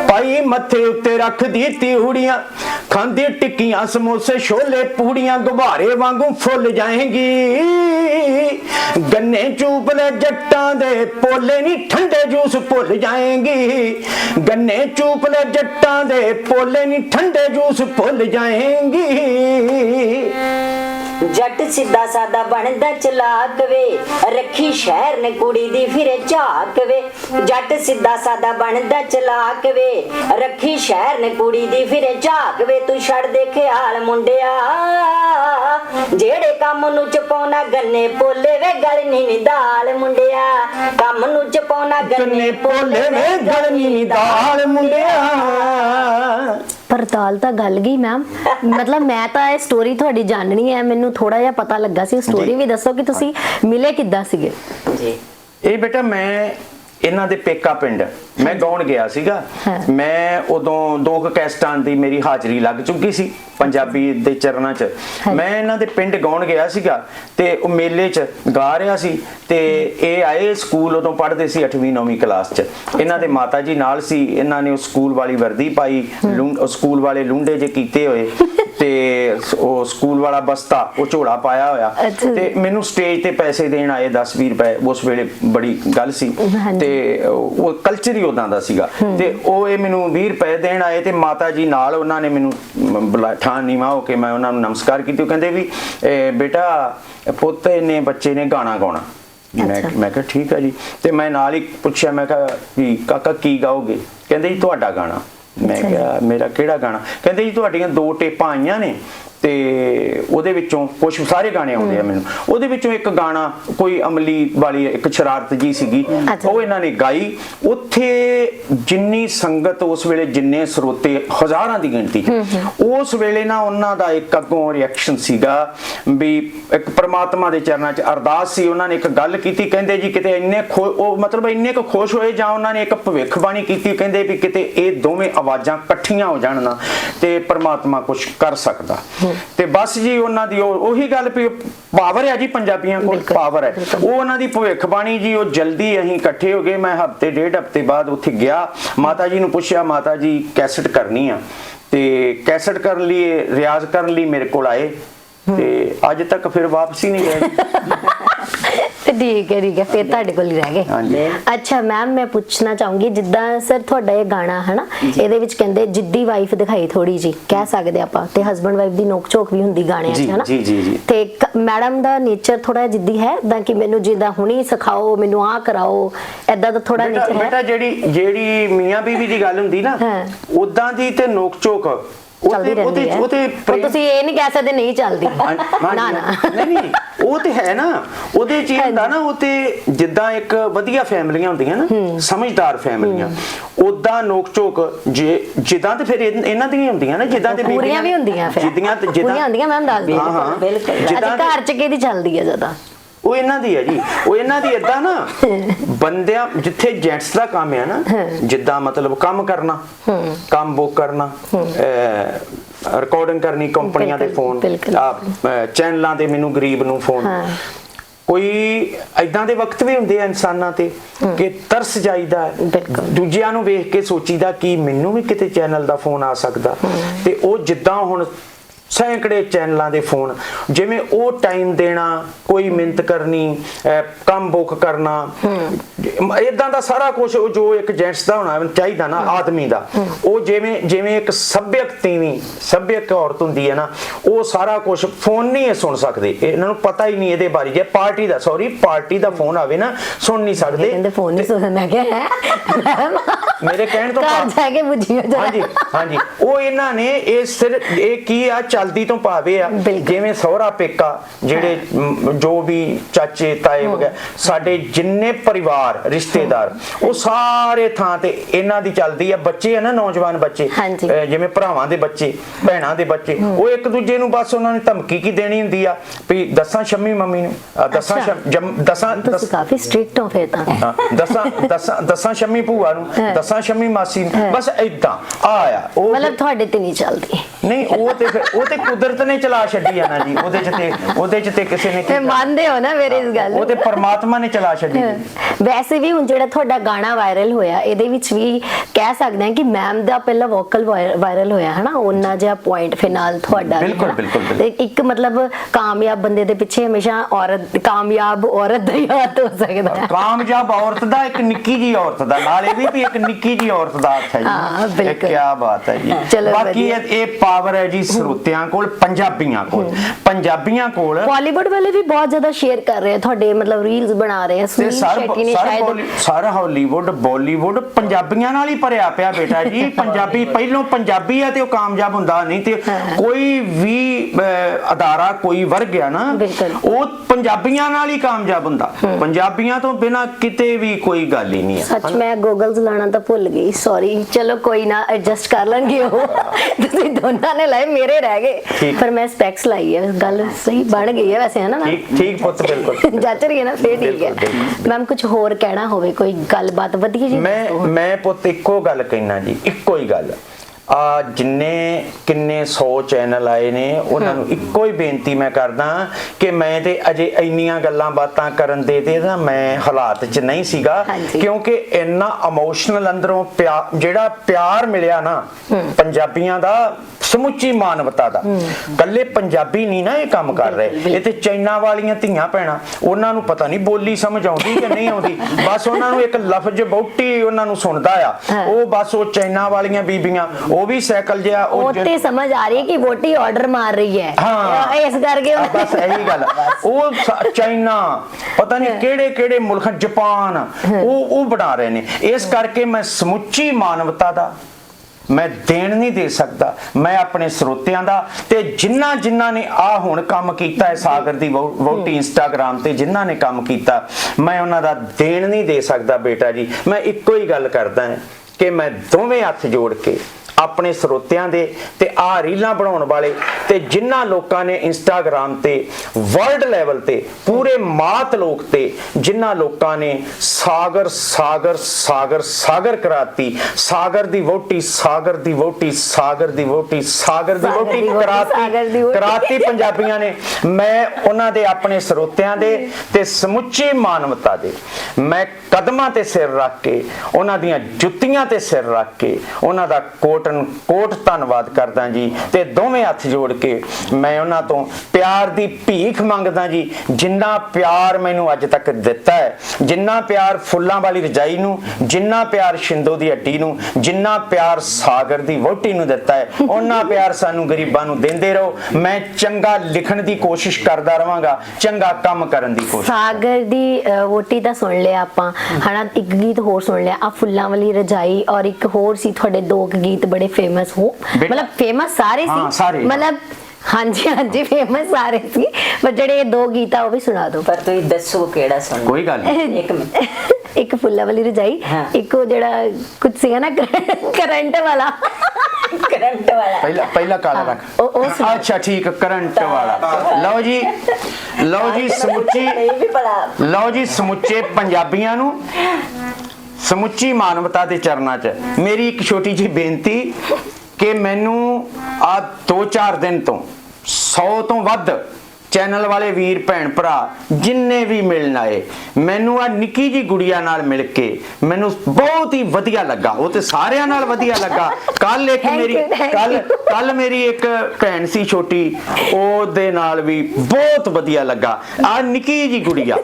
ਪਾਈ ਮੱਥੇ ਉੱਤੇ ਰੱਖਦੀ ਤਿਹੂੜੀਆਂ। ਖਾਂਦੀ ਟਿੱਕੀਆਂ, ਸਮੋਸੇ, ਛੋਲੇ ਪੂੜੀਆਂ, ਗੁਬਾਰੇ ਵਾਂਗੂ ਫੁੱਲ ਜਾਏਗੀ। ਗੰਨੇ ਚੂਪ ਲੈ ਜੱਟਾਂ ਦੇ ਪੋਲੇ ਨਹੀਂ ਠੰਡੇ ਜੂਸ ਭੁੱਲ ਜਾਏਗੀ। ਗੰਨੇ ਚੂਪ ਲੈ ਜੱਟਾਂ ਦੇ ਪੋਲੇ ਨਹੀਂ ਠੰਡੇ ਜੂਸ ਭੁੱਲ ਜਾਏਗੀ। ਜੱਟ ਸਿੱਧਾ ਸਾਦਾ ਬਣਦਾ ਚਲਾਕ ਵੇ। ਰੱਖੀ ਸ਼ਹਿਰ ਨੇ ਕੁੜੀ ਦੀ ਫਿਰੇ ਝਾਕ ਵੇ। ਜੱਟ ਸਿੱਧਾ ਸਾਦਾ ਬਣਦਾ ਚਲਾਕ ਵੇ। ਰੱਖੀ ਸ਼ਹਿਰ ਨੇ ਕੁੜੀ ਦੀ ਫਿਰੇ ਝਾਕ ਵੇ। ਤੂੰ ਛੱਡ ਦੇ ਖਿਆਲ ਮੁੰਡਿਆ। ਜਿਹੜੇ ਕੰਮ ਨੂੰ ਚਪਾਉਣਾ ਗੰਨੇ ਪੋਲੇ ਵੇ ਗਲਨੀ ਨੀ ਦਾਲ ਮੁੰਡਿਆ। ਕੰਮ ਨੂੰ ਚਪਾਉਣਾ ਗੰਨੇ ਪੋਲੇ ਵੇ ਗਲਨੀ ਦਾਲ ਮੁੰਡਿਆ। ਪਰ ਦਾਲ ਤਾਂ ਗੱਲ ਗਈ ਮੈਮ ਮਤਲਬ ਮੈਂ ਤਾਂ ਇਹ ਸਟੋਰੀ ਤੁਹਾਡੀ ਜਾਣਨੀ ਹੈ ਮੈਨੂੰ ਥੋੜਾ ਜਿਹਾ ਪਤਾ ਲੱਗਾ ਸੀ। ਸਟੋਰੀ। ਵੀ ਦੱਸੋ ਕਿ ਤੁਸੀਂ ਮਿਲੇ ਕਿੱਦਾਂ ਸੀਗੇ? ਜੀ। ਇਹ ਬੇਟਾ ਮੈਂ ਇਹਨਾਂ ਦੇ ਪੇਕਾ ਪਿੰਡ। ਮੈਂ ਗਾਉਣ ਗਿਆ ਸੀਗਾ। ਮੈਂ ਉਦੋਂ ਦੋ ਕੈਸਟਾਂ ਦੀ ਮੇਰੀ ਹਾਜ਼ਰੀ ਲੱਗ ਚੁੱਕੀ ਸੀ ਪੰਜਾਬੀ ਦੇ ਚਰਨਾਂ 'ਚ। ਮੈਂ ਇਹਨਾਂ ਦੇ ਪਿੰਡ ਗਾਉਣ ਗਿਆ ਸੀਗਾ ਤੇ ਉਹ ਮੇਲੇ 'ਚ ਗਾ ਰਿਹਾ ਸੀ ਤੇ ਇਹ ਆਏ ਸਕੂਲ ਉਦੋਂ ਪੜ੍ਹਦੇ ਸੀ 8ਵੀਂ 9ਵੀਂ ਕਲਾਸ 'ਚ ਇਹਨਾਂ ਦੇ ਮਾਤਾ ਜੀ ਨਾਲ ਸੀ ਇਹਨਾਂ ਨੇ ਉਹ ਸਕੂਲ ਵਾਲੀ ਵਰਦੀ ਪਾਈ ਸਕੂਲ ਵਾਲੇ ਲੁੰਡੇ ਜੇ ਕੀਤੇ ਹੋਏ ਤੇ ਉਹ ਸਕੂਲ ਵਾਲਾ ਬਸਤਾ ਉਹ ਝੋਲਾ ਪਾਇਆ ਹੋਇਆ। ਤੇ ਮੈਨੂੰ ਸਟੇਜ ਤੇ ਪੈਸੇ ਦੇਣ ਆਏ 10 20 ਰੁਪਏ ਉਸ ਵੇਲੇ ਬੜੀ ਗੱਲ ਸੀ। ਤੇ ਉਹ ਕਲਚਰ ਉਦਾਂ ਦਾ ਸੀਗਾ। ਤੇ ਉਹ ਇਹ ਮੈਨੂੰ 20 ਰੁਪਏ ਦੇਣ ਆਏ ਤੇ ਮਾਤਾ ਜੀ ਨਾਲ ਉਹਨਾਂ ਨੇ ਮੈਨੂੰ ਠਾਣ ਨੀਵਾ ਹੋ ਕੇ ਮੈਂ ਉਹਨਾਂ ਨੂੰ ਨਮਸਕਾਰ ਕੀਤੀ। ਉਹ ਕਹਿੰਦੇ ਵੀ "ਇਹ ਬੇਟਾ ਪੁੱਤ ਨੇ ਬੱਚੇ ਨੇ ਗਾਣਾ ਗਾਉਣਾ। ਮੈਂ। ਮੈਂ ਕਿਹਾ ਠੀਕ ਹੈ ਜੀ। ਤੇ ਮੈਂ ਨਾਲ ਹੀ ਪੁੱਛਿਆ ਮੈਂ ਕਿਹਾ ਵੀ ਕਾਕਾ ਕੀ ਗਾਓਗੇ? ਕਹਿੰਦੇ ਜੀ ਤੁਹਾਡਾ ਗਾਣਾ। ਮੈਂ। ਕਿਹਾ ਮੇਰਾ ਕਿਹੜਾ ਗਾਣਾ? ਕਹਿੰਦੇ ਜੀ ਤੁਹਾਡੀਆਂ ਦੋ ਟੇਪਾਂ ਆਈਆਂ ਨੇ। ਤੇ ਉਹਦੇ ਵਿੱਚੋਂ ਕੁਝ ਸਾਰੇ ਗਾਣੇ ਆਉਂਦੇ ਆ ਮੈਨੂੰ। ਉਹਦੇ ਵਿੱਚੋਂ ਇੱਕ ਗਾਣਾ ਕੋਈ ਅਮਲੀ ਵਾਲੀ ਇੱਕ ਸ਼ਰਾਰਤ ਜੀ ਸੀਗੀ। ਉਹ ਇਹਨਾਂ ਨੇ ਗਾਈ। ਉੱਥੇ ਜਿੰਨੀ ਸੰਗਤ ਉਸ ਵੇਲੇ ਜਿੰਨੇ ਸਰੋਤੇ ਹਜ਼ਾਰਾਂ ਦੀ ਗਿਣਤੀ ਉਸ ਵੇਲੇ ਨਾ ਉਹਨਾਂ ਦਾ ਇੱਕ ਅੱਗੋਂ ਰਿਐਕਸ਼ਨ ਸੀਗਾ ਵੀ ਇੱਕ ਪ੍ਰਮਾਤਮਾ ਦੇ ਚਰਨਾਂ 'ਚ ਅਰਦਾਸ ਸੀ। ਉਹਨਾਂ ਨੇ ਇੱਕ ਗੱਲ ਕੀਤੀ। ਕਹਿੰਦੇ ਜੀ ਕਿਤੇ ਇੰਨੇ ਉਹ ਮਤਲਬ ਇੰਨੇ ਕੁ ਖੁਸ਼ ਹੋਏ ਜਾਂ ਉਹਨਾਂ ਨੇ ਇੱਕ ਭਵਿੱਖਬਾਣੀ ਕੀਤੀ। ਕਹਿੰਦੇ ਵੀ ਕਿਤੇ ਇਹ ਦੋਵੇਂ ਆਵਾਜ਼ਾਂ ਇਕੱਠੀਆਂ ਹੋ ਜਾਣ ਨਾ ਤੇ ਪ੍ਰਮਾਤਮਾ ਕੁਝ ਕਰ ਸਕਦਾ। ਤੇ ਬਸ ਜੀ ਉਹਨਾਂ ਦੀ ਉਹ- ਗੱਲ ਵੀ ਪਾਵਰ ਹੈ ਜੀ ਪੰਜਾਬੀਆਂ ਕੋਲ ਪਾਵਰ ਹੈ। ਉਹ ਉਹਨਾਂ ਦੀ ਭਵਿੱਖਬਾਣੀ ਜੀ ਉਹ ਜਲਦੀ ਅਸੀਂ ਇਕੱਠੇ ਹੋ ਗਏ। ਮੈਂ ਹਫ਼ਤੇ ਡੇਢ ਹਫ਼ਤੇ ਬਾਅਦ ਉੱਥੇ ਗਿਆ। ਮਾਤਾ ਜੀ ਨੂੰ ਪੁੱਛਿਆ ਮਾਤਾ ਜੀ ਕੈਸਟ ਕਰਨੀ ਆ। ਤੇ ਕੈਸਟ ਕਰਨ ਲਈ ਰਿਆਜ਼ ਕਰਨ ਲਈ ਮੇਰੇ ਕੋਲ ਆਏ। ਤੇ ਅੱਜ ਤੱਕ ਫਿਰ ਵਾਪਸ ਨਹੀਂ ਗਏ ਠੀਕ ਹੈ ਠੀਕ ਹੈ ਫਿਰ ਤੁਹਾਡੇ ਕੋਲ ਹੀ ਰਹਿ ਗਏ। ਅੱਛਾ ਮੈਮ ਮੈਂ ਪੁੱਛਣਾ ਚਾਹੂੰਗੀ ਜਿੱਦਾਂ ਸਰ ਤੁਹਾਡਾ ਇਹ ਗਾਣਾ ਹੈ ਨਾ ਇਹਦੇ ਵਿੱਚ ਕਹਿੰਦੇ ਜਿੱਦੀ ਵਾਈਫ ਦਿਖਾਈ ਥੋੜੀ ਜੀ ਕਹਿ ਸਕਦੇ ਆਪਾਂ। ਤੇ ਹਸਬੰਡ ਵਾਈਫ ਦੀ ਨੋਕ ਝੋਕ ਵੀ ਹੁੰਦੀ ਗਾਣਿਆਂ 'ਚ ਹੈ ਨਾ ਜੀ, ਜੀ, ਜੀ। ਤੇ ਮੈਡਮ ਦਾ ਨੇਚਰ ਥੋੜਾ ਜਿੱਦੀ ਹੈ ਤਾਂ ਕਿ ਮੈਨੂੰ ਜਿੱਦਾਂ ਹੁਣੀ ਸਿਖਾਓ ਮੈਨੂੰ ਆਹ ਕਰਾਓ ਐਦਾਂ ਦਾ ਥੋੜਾ ਨੇਚਰ ਹੈ। ਬੇਟਾ ਜਿਹੜੀ ਜਿਹੜੀ ਮੀਆਂ ਬੀਵੀ ਦੀ ਗੱਲ ਹੁੰਦੀ ਨਾ। ਉਦਾਂ ਦੀ ਤੇ ਨੋਕ ਝੋਕ ਚੱਲਦੀ ਰਹਿੰਦੀ ਹੈ। ਉਹਦੇ ਉਹ ਤੁਸੀਂ ਇਹ ਨਹੀਂ ਕਹਿ ਸਕਦੇ ਨਹੀਂ ਚੱਲਦੀ। ਨਾ ਨਾ। ਨਹੀਂ ਨਹੀਂ ਉਹ ਤੇ ਹੈ ਨਾ। ਉਹਦੇ ਚ ਹੁੰਦਾ ਨਾ ਉਹ ਤੇ ਜਿੱਦਾਂ ਇੱਕ ਵਧੀਆ ਫੈਮਲੀਆਂ ਹੁੰਦੀਆਂ ਨਾ ਸਮਝਦਾਰ ਫੈਮਲੀਆਂ। ਉਦਾਂ ਨੋਕ ਝੋਕ ਜੇ ਜਿੱਦਾਂ ਤੇ ਫਿਰ ਇਹ- ਇਹਨਾਂ ਦੀਆਂ ਹੁੰਦੀਆਂ ਨਾ ਜਿੱਦਾਂ ਤੇ ਬੀਬੀਆਂ- ਵੀ ਹੁੰਦੀਆਂ ਫਿਰ। ਜਿੱਦਾਂ ਤੇ ਪੂਰੀਆਂ ਹੁੰਦੀਆਂ ਮੈਮ ਦੱਸ ਦਿਓ ਹਾਂ। ਬਿਲਕੁਲ। ਅੱਛਾ ਜਿੱਦਾਂ ਘਰ ਚ ਕਿਹਦੀ ਚੱਲਦੀ ਹੈ ਜ਼ਿਆਦਾ? ਉਹ ਇਹਨਾਂ ਦੀ ਹੈ ਜੀ। ਉਹ ਇਹਨਾਂ ਦੀ ਇਦਾਂ ਨਾ ਬੰਦਿਆਂ ਜਿੱਥੇ ਜੈਂਟਸ ਦਾ ਕੰਮ ਹੈ ਨਾ ਜਿੱਦਾਂ ਮਤਲਬ ਕੰਮ ਕਰਨਾ ਕੰਮ ਬੁੱਕ ਕਰਨਾ ਰਿਕਾਰਡਿੰਗ ਕਰਨੀ ਕੰਪਨੀਆਂ ਦੇ ਫੋਨ ਚੈਨਲਾਂ ਤੇ ਮੈਨੂੰ ਗਰੀਬ ਨੂੰ ਫੋਨ। ਕੋਈ ਐਦਾਂ ਦੇ ਵਕਤ ਵੀ ਹੁੰਦੇ ਆ ਇਨਸਾਨਾਂ ਤੇ ਕਿ ਤਰਸ ਜਾਈਦਾ। ਦੂਜਿਆਂ ਨੂੰ ਵੇਖ ਕੇ ਸੋਚੀਦਾ ਕਿ ਮੈਨੂੰ ਵੀ ਕਿਤੇ ਚੈਨਲ ਦਾ ਫੋਨ ਆ ਸਕਦਾ। ਤੇ ਉਹ ਜਿੱਦਾਂ ਹੁਣ ਸੈਂਕੜੇ ਚੈਨਲਾਂ ਦੇ ਫੋਨ। ਜਿਵੇਂ ਉਹ ਟਾਈਮ ਦੇਣਾ ਕੋਈ ਮਿਹਨਤ ਕਰਨੀ ਕੰਮ ਬੁੱਕ ਕਰਨਾ। ਇਦਾਂ ਦਾ ਸਾਰਾ ਕੁਝ ਜੋ ਇੱਕ ਜੈਂਟਸ ਦਾ ਹੋਣਾ ਚਾਹੀਦਾ ਨਾ ਆਦਮੀ ਦਾ। ਉਹ ਜਿਵੇਂ ਜਿਵੇਂ ਇੱਕ ਸੱਭਿਅਕ ਤੀਵੀਂ ਸੱਭਿਅਕ ਔਰਤ ਹੁੰਦੀ ਹੈ ਨਾ ਉਹ ਸਾਰਾ ਕੁਝ ਫੋਨ ਨਹੀਂ ਸੁਣ ਸਕਦੇ। ਇਹਨਾਂ ਨੂੰ ਪਤਾ ਹੀ ਨਹੀਂ ਇਹਦੇ ਬਾਰੇ। ਜੇ ਪਾਰਟੀ ਦਾ ਸੌਰੀ ਪਾਰਟੀ ਦਾ ਫੋਨ ਆਵੇ ਨਾ ਸੁਣ ਨਹੀਂ ਸਕਦੇ। ਕਹਿੰਦੇ ਫੋਨ ਨਹੀਂ ਸੁਣਨ ਮੈਂ ਕਿਹਾ ਮੇਰੇ ਕਹਿਣ ਤੋਂ ਘਰ ਭਾਵ- ਜਾ ਕੇ ਪੁੱਛਿਓ ਜਰਾ। ਹਾਂਜੀ ਹਾਂਜੀ। ਉਹ ਇਹਨਾਂ ਨੇ ਇਹ ਸਿਰ ਇਹ ਕੀ ਆ? ਚਲਦੀ ਤੋਂ ਭਾਵੇ ਆ। ਜਿਵੇਂ ਸਹੁਰਾ ਪੇਕਾ ਜਿਹੜੇ ਜੋ ਵੀ ਚਾਚੇ ਤਾਏ ਵਗੈਰਾ ਸਾਡੇ ਜਿੰਨੇ ਪਰਿਵਾਰ ਰਿਸ਼ਤੇਦਾਰ ਉਹ ਸਾਰੇ ਥਾਂ ਤੇ ਇਹਨਾਂ ਦੀ ਚੱਲਦੀ ਆ। ਬੱਚੇ ਆ ਨਾ ਨੌਜਵਾਨ ਬੱਚੇ ਜਿਵੇਂ ਭਰਾਵਾਂ ਦੇ ਬੱਚੇ ਭੈਣਾਂ ਦੇ ਬੱਚੇ ਉਹ ਇੱਕ ਦੂਜੇ ਨੂੰ ਬਸ ਉਹਨਾਂ ਨੇ ਧਮਕੀ ਕੀ ਦੇਣੀ ਹੁੰਦੀ ਆ? ਵੀ ਦੱਸਾਂ ਸ਼ੰਮੀ ਮੰਮੀ ਨੂੰ? ਦੱਸਾਂ ਦੱਸਾਂ ਤੁਸੀਂ ਕਾਫੀ ਸਟ੍ਰਿਕਟ ਹੋ ਫਿਰ ਤਾਂ। ਦੱਸਾਂ ਦੱਸਾਂ ਦੱਸਾਂ ਸ਼ੰਮੀ ਭੂਆ ਨੂੰ। ਦੱਸਾਂ ਸ਼ੰਮੀ ਮਾਸੀ ਨੂੰ। ਬਸ ਏਦਾਂ ਆ ਆ ਉਹ ਮਤਲਬ ਤੁਹਾਡੇ ਤੇ ਨਹੀਂ ਚੱਲਦੀ। ਨਹੀਂ ਉਹ ਤੇ ਫਿਰ ਉਹ ਤੇ ਕੁਦਰਤ ਨੇ ਚਲਾ ਛੱਡੀ ਆ ਨਾ ਜੀ ਉਹਦੇ ਚ ਤੇ ਉਹਦੇ ਚ ਤੇ ਕਿਸੇ ਨੇ ਕੀ? ਮੰਨਦੇ ਹੋ ਨਾ ਮੇਰੀ ਇਸ ਗੱਲ ਉਹ ਨੂੰ ਤੇ ਪਰਮਾਤਮਾ ਨੇ ਚਲਾ ਛੱਡੀ। ਵੈਸੇ ਵੀ ਹੁਣ ਜਿਹੜਾ ਤੁਹਾਡਾ ਗਾਣਾ ਵਾਇਰਲ ਹੋਇਆ ਇਹਦੇ ਵਿੱਚ ਵੀ ਕਹਿ ਸਕਦੇ ਹਾਂ ਕਿ ਮੈਮ ਦਾ ਪਹਿਲਾ ਵੋਕਲ ਵਾਇਰਲ ਹੋਇਆ ਹਨਾ ਉਹਨਾਂ ਜਿਹਾ ਪੁਆਇੰਟ ਫਿਨਾਲ ਤੁਹਾਡਾ ਬਿਲਕੁਲ? ਬਿਲਕੁਲ, ਇੱਕ ਮਤਲਬ ਕਾਮਯਾਬ ਬੰਦੇ ਦੇ ਪਿੱਛੇ ਹਮੇਸ਼ਾ ਔਰਤ ਕਾਮਯਾਬ ਔਰਤ ਦਾ ਹੀ ਹੱਥ ਹੋ ਸਕਦਾ ਹੈ ਕਾਮਯਾਬ ਔਰਤ ਦਾ ਇੱਕ ਨਿੱਕੀ ਜੀ ਔਰਤ ਦਾ ਨਾਲ ਇਹ ਵੀ ਵੀ ਇੱਕ ਨਿੱਕੀ ਜੀ ਔਰਤ ਦਾ ਹੱਥ ਹੈ ਹਾਂ, ਜੀ ਬਿਲਕੁਲ। ਕੀ ਬਾਤ ਹੈ ਜੀ ਬਾਕੀ। ਇਹ ਪਾਵਰ ਹੈ ਜੀ ਸਰੋਤਿਆਂ ਕੋਲ ਪੰਜਾਬੀਆਂ ਕੋਲ। ਪੰਜਾਬੀਆਂ ਕੋਲ ਬਾਲੀਵੁੱਡ ਵਾਲੇ ਵੀ ਬਹੁਤ ਜ਼ਿਆਦਾ ਸ਼ੇਅਰ ਕਰ ਰਹੇ ਆ ਤੁਹਾਡੇ ਮਤਲਬ ਰੀਲਸ ਬਣਾ ਰਹੇ ਆ ਸੁਨੀਲ ਸਰ ਸ਼ੈਟੀ ਨੇ ਸਰ ਸ਼ਾਇਦ ਬੋਲੀ- ਸਾਰਾ ਹਾਲੀਵੁੱਡ ਬਾਲੀਵੁੱਡ ਪੰਜਾਬੀਆਂ ਨਾਲ ਹੀ ਭਰਿਆ ਪਿਆ ਬੇਟਾ ਜੀ। ਪੰਜਾਬੀ ਪਹਿਲੋਂ ਪੰਜਾਬੀ ਆ ਤੇ ਉਹ ਕਾਮਯਾਬ ਹੁੰਦਾ ਨਹੀਂ ਤੇ ਕੋਈ ਵੀ ਅਦਾਰਾ ਕੋਈ ਵਰਗ ਆ ਨਾ। ਉਹ ਪੰਜਾਬੀਆਂ ਨਾਲ ਹੀ ਕਾਮਯਾਬ ਹੁੰਦਾ। ਪੰਜਾਬੀਆਂ ਤੋਂ ਬਿਨਾ ਕਿਤੇ ਵੀ ਕੋਈ ਗੱਲ ਹੀ ਨਹੀਂ ਆ। ਸੱਚ ਮੈਂ ਗੋਗਲਸ ਲਾਣਾ ਤਾਂ ਭੁੱਲ ਗਈ ਸੌਰੀ ਚਲੋ ਕੋਈ ਨਾ ਐਡਜਸਟ ਕਰ ਲੈਣਗੇ ਉਹ। ਤੁਸੀਂ ਦੋਨਾਂ ਨੇ ਲਾਏ ਮੇਰੇ ਰਹਿ ਗਏ। ਪਰ ਮੈਂ ਸਪੈਕਸ ਲਾਈ ਹੈ ਗੱਲ ਸਹੀ ਬਣ ਗਈ ਹੈ ਵੈਸੇ ਹੈ ਨਾ ਠੀਕ ਠੀਕ ਪੁੱਤ ਬਿਲਕੁਲ। ਜੱਚ ਰਹੀ ਹੈ ਨਾ ਫੇਰ ਠੀਕ ਹੈ। ਮੈਮ ਕੁਝ ਹੋਰ ਕਹਿਣਾ ਹੋਵੇ ਕੋਈ ਗੱਲਬਾਤ ਵਧੀਆ ਜੀ? ਮੈਂ ਮੈਂ ਪੁੱਤ ਇੱਕੋ ਗੱਲ ਕਹਿਣਾ ਜੀ ਇੱਕੋ ਹੀ ਗੱਲ। ਆ ਜਿੰਨੇ ਕਿੰਨੇ 100 ਚੈਨਲ ਆਏ ਨੇ ਉਹਨਾਂ ਨੂੰ ਇੱਕੋ ਹੀ ਬੇਨਤੀ ਮੈਂ ਕਰਦਾ ਕਿ ਮੈਂ ਤੇ ਅਜੇ ਇੰਨੀਆਂ ਗੱਲਾਂ ਬਾਤਾਂ ਕਰਨ ਦੇ ਤੇ ਤਾਂ ਮੈਂ ਹਾਲਾਤ 'ਚ ਨਹੀਂ ਸੀਗਾ। ਕਿਉਂਕਿ ਇੰਨਾ ਇਮੋਸ਼ਨਲ ਅੰਦਰੋਂ ਜਿਹੜਾ ਪਿਆਰ ਮਿਲਿਆ ਨਾ ਪੰਜਾਬੀਆਂ ਦਾ ਸਮੁੱਚੀ ਮਾਨਵਤਾ ਦਾ। ਕੱਲੇ ਪੰਜਾਬੀ ਨਹੀਂ ਨਾ ਇਹ ਕੰਮ ਕਰ ਰਹੇ। ਇਹ ਤੇ ਚਾਈਨਾ ਵਾਲੀਆਂ ਧੀਆਂ ਭੈਣਾਂ ਉਹਨਾਂ ਨੂੰ ਪਤਾ ਨਹੀਂ ਬੋਲੀ ਸਮਝ ਆਉਂਦੀ ਕਿ ਨਹੀਂ ਆਉਂਦੀ। ਬਸ ਉਹਨਾਂ ਨੂੰ ਇੱਕ ਲਫ਼ਜ਼ ਬਹੁਤੀ ਉਹਨਾਂ ਨੂੰ ਸੁਣਦਾ ਆ। ਉਹ ਬਸ ਉਹ ਚਾਈਨਾ ਵਾਲੀਆਂ ਬੀਬੀਆਂ ਉਹ ਵੀ ਸਾਈਕਲ ਜਿਹਾ ਉਹ ਤੇ ਸਮਝ ਆ ਰਹੀ ਕਿ ਵੋਟੀ ਆਰਡਰ ਮਾਰ ਰਹੀ ਹੈ। ਹਾਂ। ਇਸ ਕਰਕੇ ਬਸ ਇਹੀ ਗੱਲ। ਉਹ ਚਾਈਨਾ ਪਤਾ ਨਹੀਂ ਕਿਹੜੇ ਕਿਹੜੇ ਮੁਲਕ ਜਾਪਾਨ ਉਹ ਉਹ ਬਣਾ ਰਹੇ ਨੇ। ਇਸ ਕਰਕੇ ਮੈਂ ਸਮੁੱਚੀ ਮਾਨਵਤਾ ਦਾ ਮੈਂ ਦੇਣ ਨਹੀਂ ਦੇ ਸਕਦਾ। ਮੈਂ ਆਪਣੇ ਸਰੋਤਿਆਂ ਦਾ ਤੇ ਜਿਨ੍ਹਾਂ ਜਿਨ੍ਹਾਂ ਨੇ ਆ ਹੁਣ ਕੰਮ ਕੀਤਾ ਹੈ ਸਾਗਰ ਦੀ ਵਹੁਟੀ ਇੰਸਟਾਗ੍ਰam ਤੇ ਜਿਨ੍ਹਾਂ ਨੇ ਕੰਮ ਕੀਤਾ ਮੈਂ ਉਹਨਾਂ ਦਾ ਦੇਣ ਨਹੀਂ ਦੇ ਸਕਦਾ ਬੇਟਾ ਜੀ। ਮੈਂ ਇੱਕੋ ਹੀ ਗੱਲ ਕਰਦਾ ਹਾਂ ਕਿ ਮੈਂ ਦੋਵੇਂ ਹੱਥ ਜੋੜ ਕੇ ਆਪਣੇ ਸਰੋਤਿਆਂ ਦੇ ਤੇ ਆ ਰੀਲਾਂ ਬਣਾਉਣ ਵਾਲੇ ਤੇ ਜਿਨ੍ਹਾਂ ਲੋਕਾਂ ਨੇ ਇੰਸਟਾਗ੍ਰam ਤੇ ਵਰਲਡ ਲੈਵਲ ਤੇ ਪੂਰੇ ਮਾਤ ਲੋਕ ਤੇ ਜਿਨ੍ਹਾਂ ਲੋਕਾਂ ਨੇ ਸਾਗਰ ਸਾਗਰ ਸਾਗਰ ਸਾਗਰ ਕਰਾਤੀ ਸਾਗਰ ਦੀ ਵੋਟੀ ਸਾਗਰ ਦੀ ਵੋਟੀ ਸਾਗਰ ਦੀ ਵੋਟੀ ਸਾਗਰ ਦੀ ਵੋਟੀ ਕਰਾਤੀ। ਕਰਾਤੀ ਪੰਜਾਬੀਆਂ ਨੇ ਮੈਂ ਉਹਨਾਂ ਦੇ ਆਪਣੇ ਸਰੋਤਿਆਂ ਦੇ ਤੇ ਸਮੁੱਚੀ ਮਾਨਵਤਾ ਦੇ ਮੈਂ ਕਦਮਾਂ ਤੇ ਸਿਰ ਰੱਖ ਕੇ ਉਹਨਾਂ ਦੀਆਂ ਜੁੱਤੀਆਂ ਤੇ ਸਿਰ ਰੱਖ ਕੇ ਉਹਨਾਂ ਦਾ ਕੋਟਨ ਕੋਟ ਧੰਨਵਾਦ ਕਰਦਾ ਜੀ ਤੇ ਦੋਵੇਂ ਹੱਥ ਜੋੜ ਕੇ ਮੈਂ ਉਹਨਾਂ ਤੋਂ ਪਿਆਰ ਦੀ ਭੀਖ ਮੰਗਦਾ ਜੀ, ਜਿੰਨਾ ਪਿਆਰ ਮੈਨੂੰ ਅੱਜ ਤੱਕ ਦਿੱਤਾ ਹੈ, ਜਿੰਨਾ ਪਿਆਰ ਫੁੱਲਾਂ ਵਾਲੀ ਰਜਾਈ ਨੂੰ, ਜਿੰਨਾ ਪਿਆਰ ਸ਼ਿੰਦੋ ਦੀ ਹੱਡੀ ਨੂੰ, ਜਿੰਨਾ ਪਿਆਰ ਸਾਗਰ ਦੀ ਵੋਟੀ ਨੂੰ ਦਿੱਤਾ ਹੈ ਉਹਨਾਂ ਪਿਆਰ ਸਾਨੂੰ ਗਰੀਬਾਂ ਨੂੰ ਦਿੰਦੇ ਰਹੋ, ਮੈਂ ਚੰਗਾ ਲਿਖਣ ਦੀ ਕੋਸ਼ਿਸ਼ ਕਰਦਾ ਰਵਾਂਗਾ, ਚੰਗਾ ਕੰਮ ਕਰਨ ਦੀ ਕੋਸ਼ਿਸ਼ ਸਾਗਰ ਦੀ ਵੋਟੀ ਤਾਂ ਸੁਣ ਲਿਆ ਆਪਾਂ, ਹਨਾ, ਇੱਕ ਗੀਤ ਹੋਰ ਸੁਣ ਲਿਆ ਆ ਫੁੱਲਾਂ ਵਾਲੀ ਰਜਾਈ ਔਰ ਇੱਕ ਹੋਰ ਸੀ ਤੁਹਾਡੇ ਦੋ ਗੀਤ ਬੜੇ ਫੇਮਸ ਹੋ। ਬੇਟਾ- ਮਤਲਬ ਫੇਮਸ ਸਾਰੇ ਹਾਂ, ਸੀ ਸਾਰੇ। ਮਤਲਬ ਹਾਂਜੀ ਹਾਂਜੀ ਫੇਮਸ ਸਾਰੇ ਸੀ। ਪਰ ਜਿਹੜੇ ਇਹ ਦੋ ਗੀਤ ਆ ਉਹ ਵੀ ਸੁਣਾ ਦਿਓ। ਪਰ ਤੁਸੀਂ ਦੱਸੋ ਕਿਹੜਾ ਸੁਣਨਾ। ਕੋਈ ਗੱਲ ਨਹੀਂ। ਇੱਕ ਮਿੰਟ। ਇੱਕ ਫੁੱਲਾਂ ਵਾਲੀ ਰਜਾਈ। ਇੱਕ ਉਹ ਜਿਹੜਾ ਕੁਝ ਸੀਗਾ ਨਾ ਕਰੰਟ ਵਾਲਾ। ਕਰੰਟ ਵਾਲਾ। ਪਹਿਲਾ ਪਹਿਲਾ ਕਾਲਾ ਰੱਖ। ਉਹ-। ਅੱਛਾ ਠੀਕ ਕਰੰਟ ਵਾਲਾ। ਲਓ ਜੀ ਲਓ ਜੀ ਸਮੁੱਚੀ ਲਓ ਜੀ ਸਮੁੱਚੇ ਪੰਜਾਬੀਆਂ ਨੂੰ। ਸਮੁੱਚੀ ਮਾਨਵਤਾ ਦੇ ਚਰਨਾਂ 'ਚ। ਮੇਰੀ ਇੱਕ ਛੋਟੀ ਜਿਹੀ ਬੇਨਤੀ ਕਿ ਮੈਨੂੰ ਆ 2-4 ਦਿਨ ਤੋਂ 100 ਤੋਂ ਵੱਧ ਚੈਨਲ ਵਾਲੇ ਵੀਰ ਭੈਣ ਭਰਾ ਜਿੰਨੇ ਵੀ ਮਿਲਣ ਆਏ ਮੈਨੂੰ ਆ ਨਿੱਕੀ ਜੀ ਗੁੜੀਆ ਨਾਲ ਮਿਲ ਕੇ ਮੈਨੂੰ ਬਹੁਤ ਹੀ ਵਧੀਆ ਲੱਗਾ। ਉਹ ਤੇ ਸਾਰਿਆਂ ਨਾਲ ਵਧੀਆ ਲੱਗਾ। ਕੱਲ ਇੱਕ ਮੇਰੀ ਕੱਲ. ਕੱਲ ਮੇਰੀ ਇੱਕ ਭੈਣ ਸੀ ਛੋਟੀ ਉਹਦੇ ਨਾਲ ਵੀ ਬਹੁਤ ਵਧੀਆ ਲੱਗਾ। ਆ ਨਿੱਕੀ ਜੀ ਗੁੜੀਆ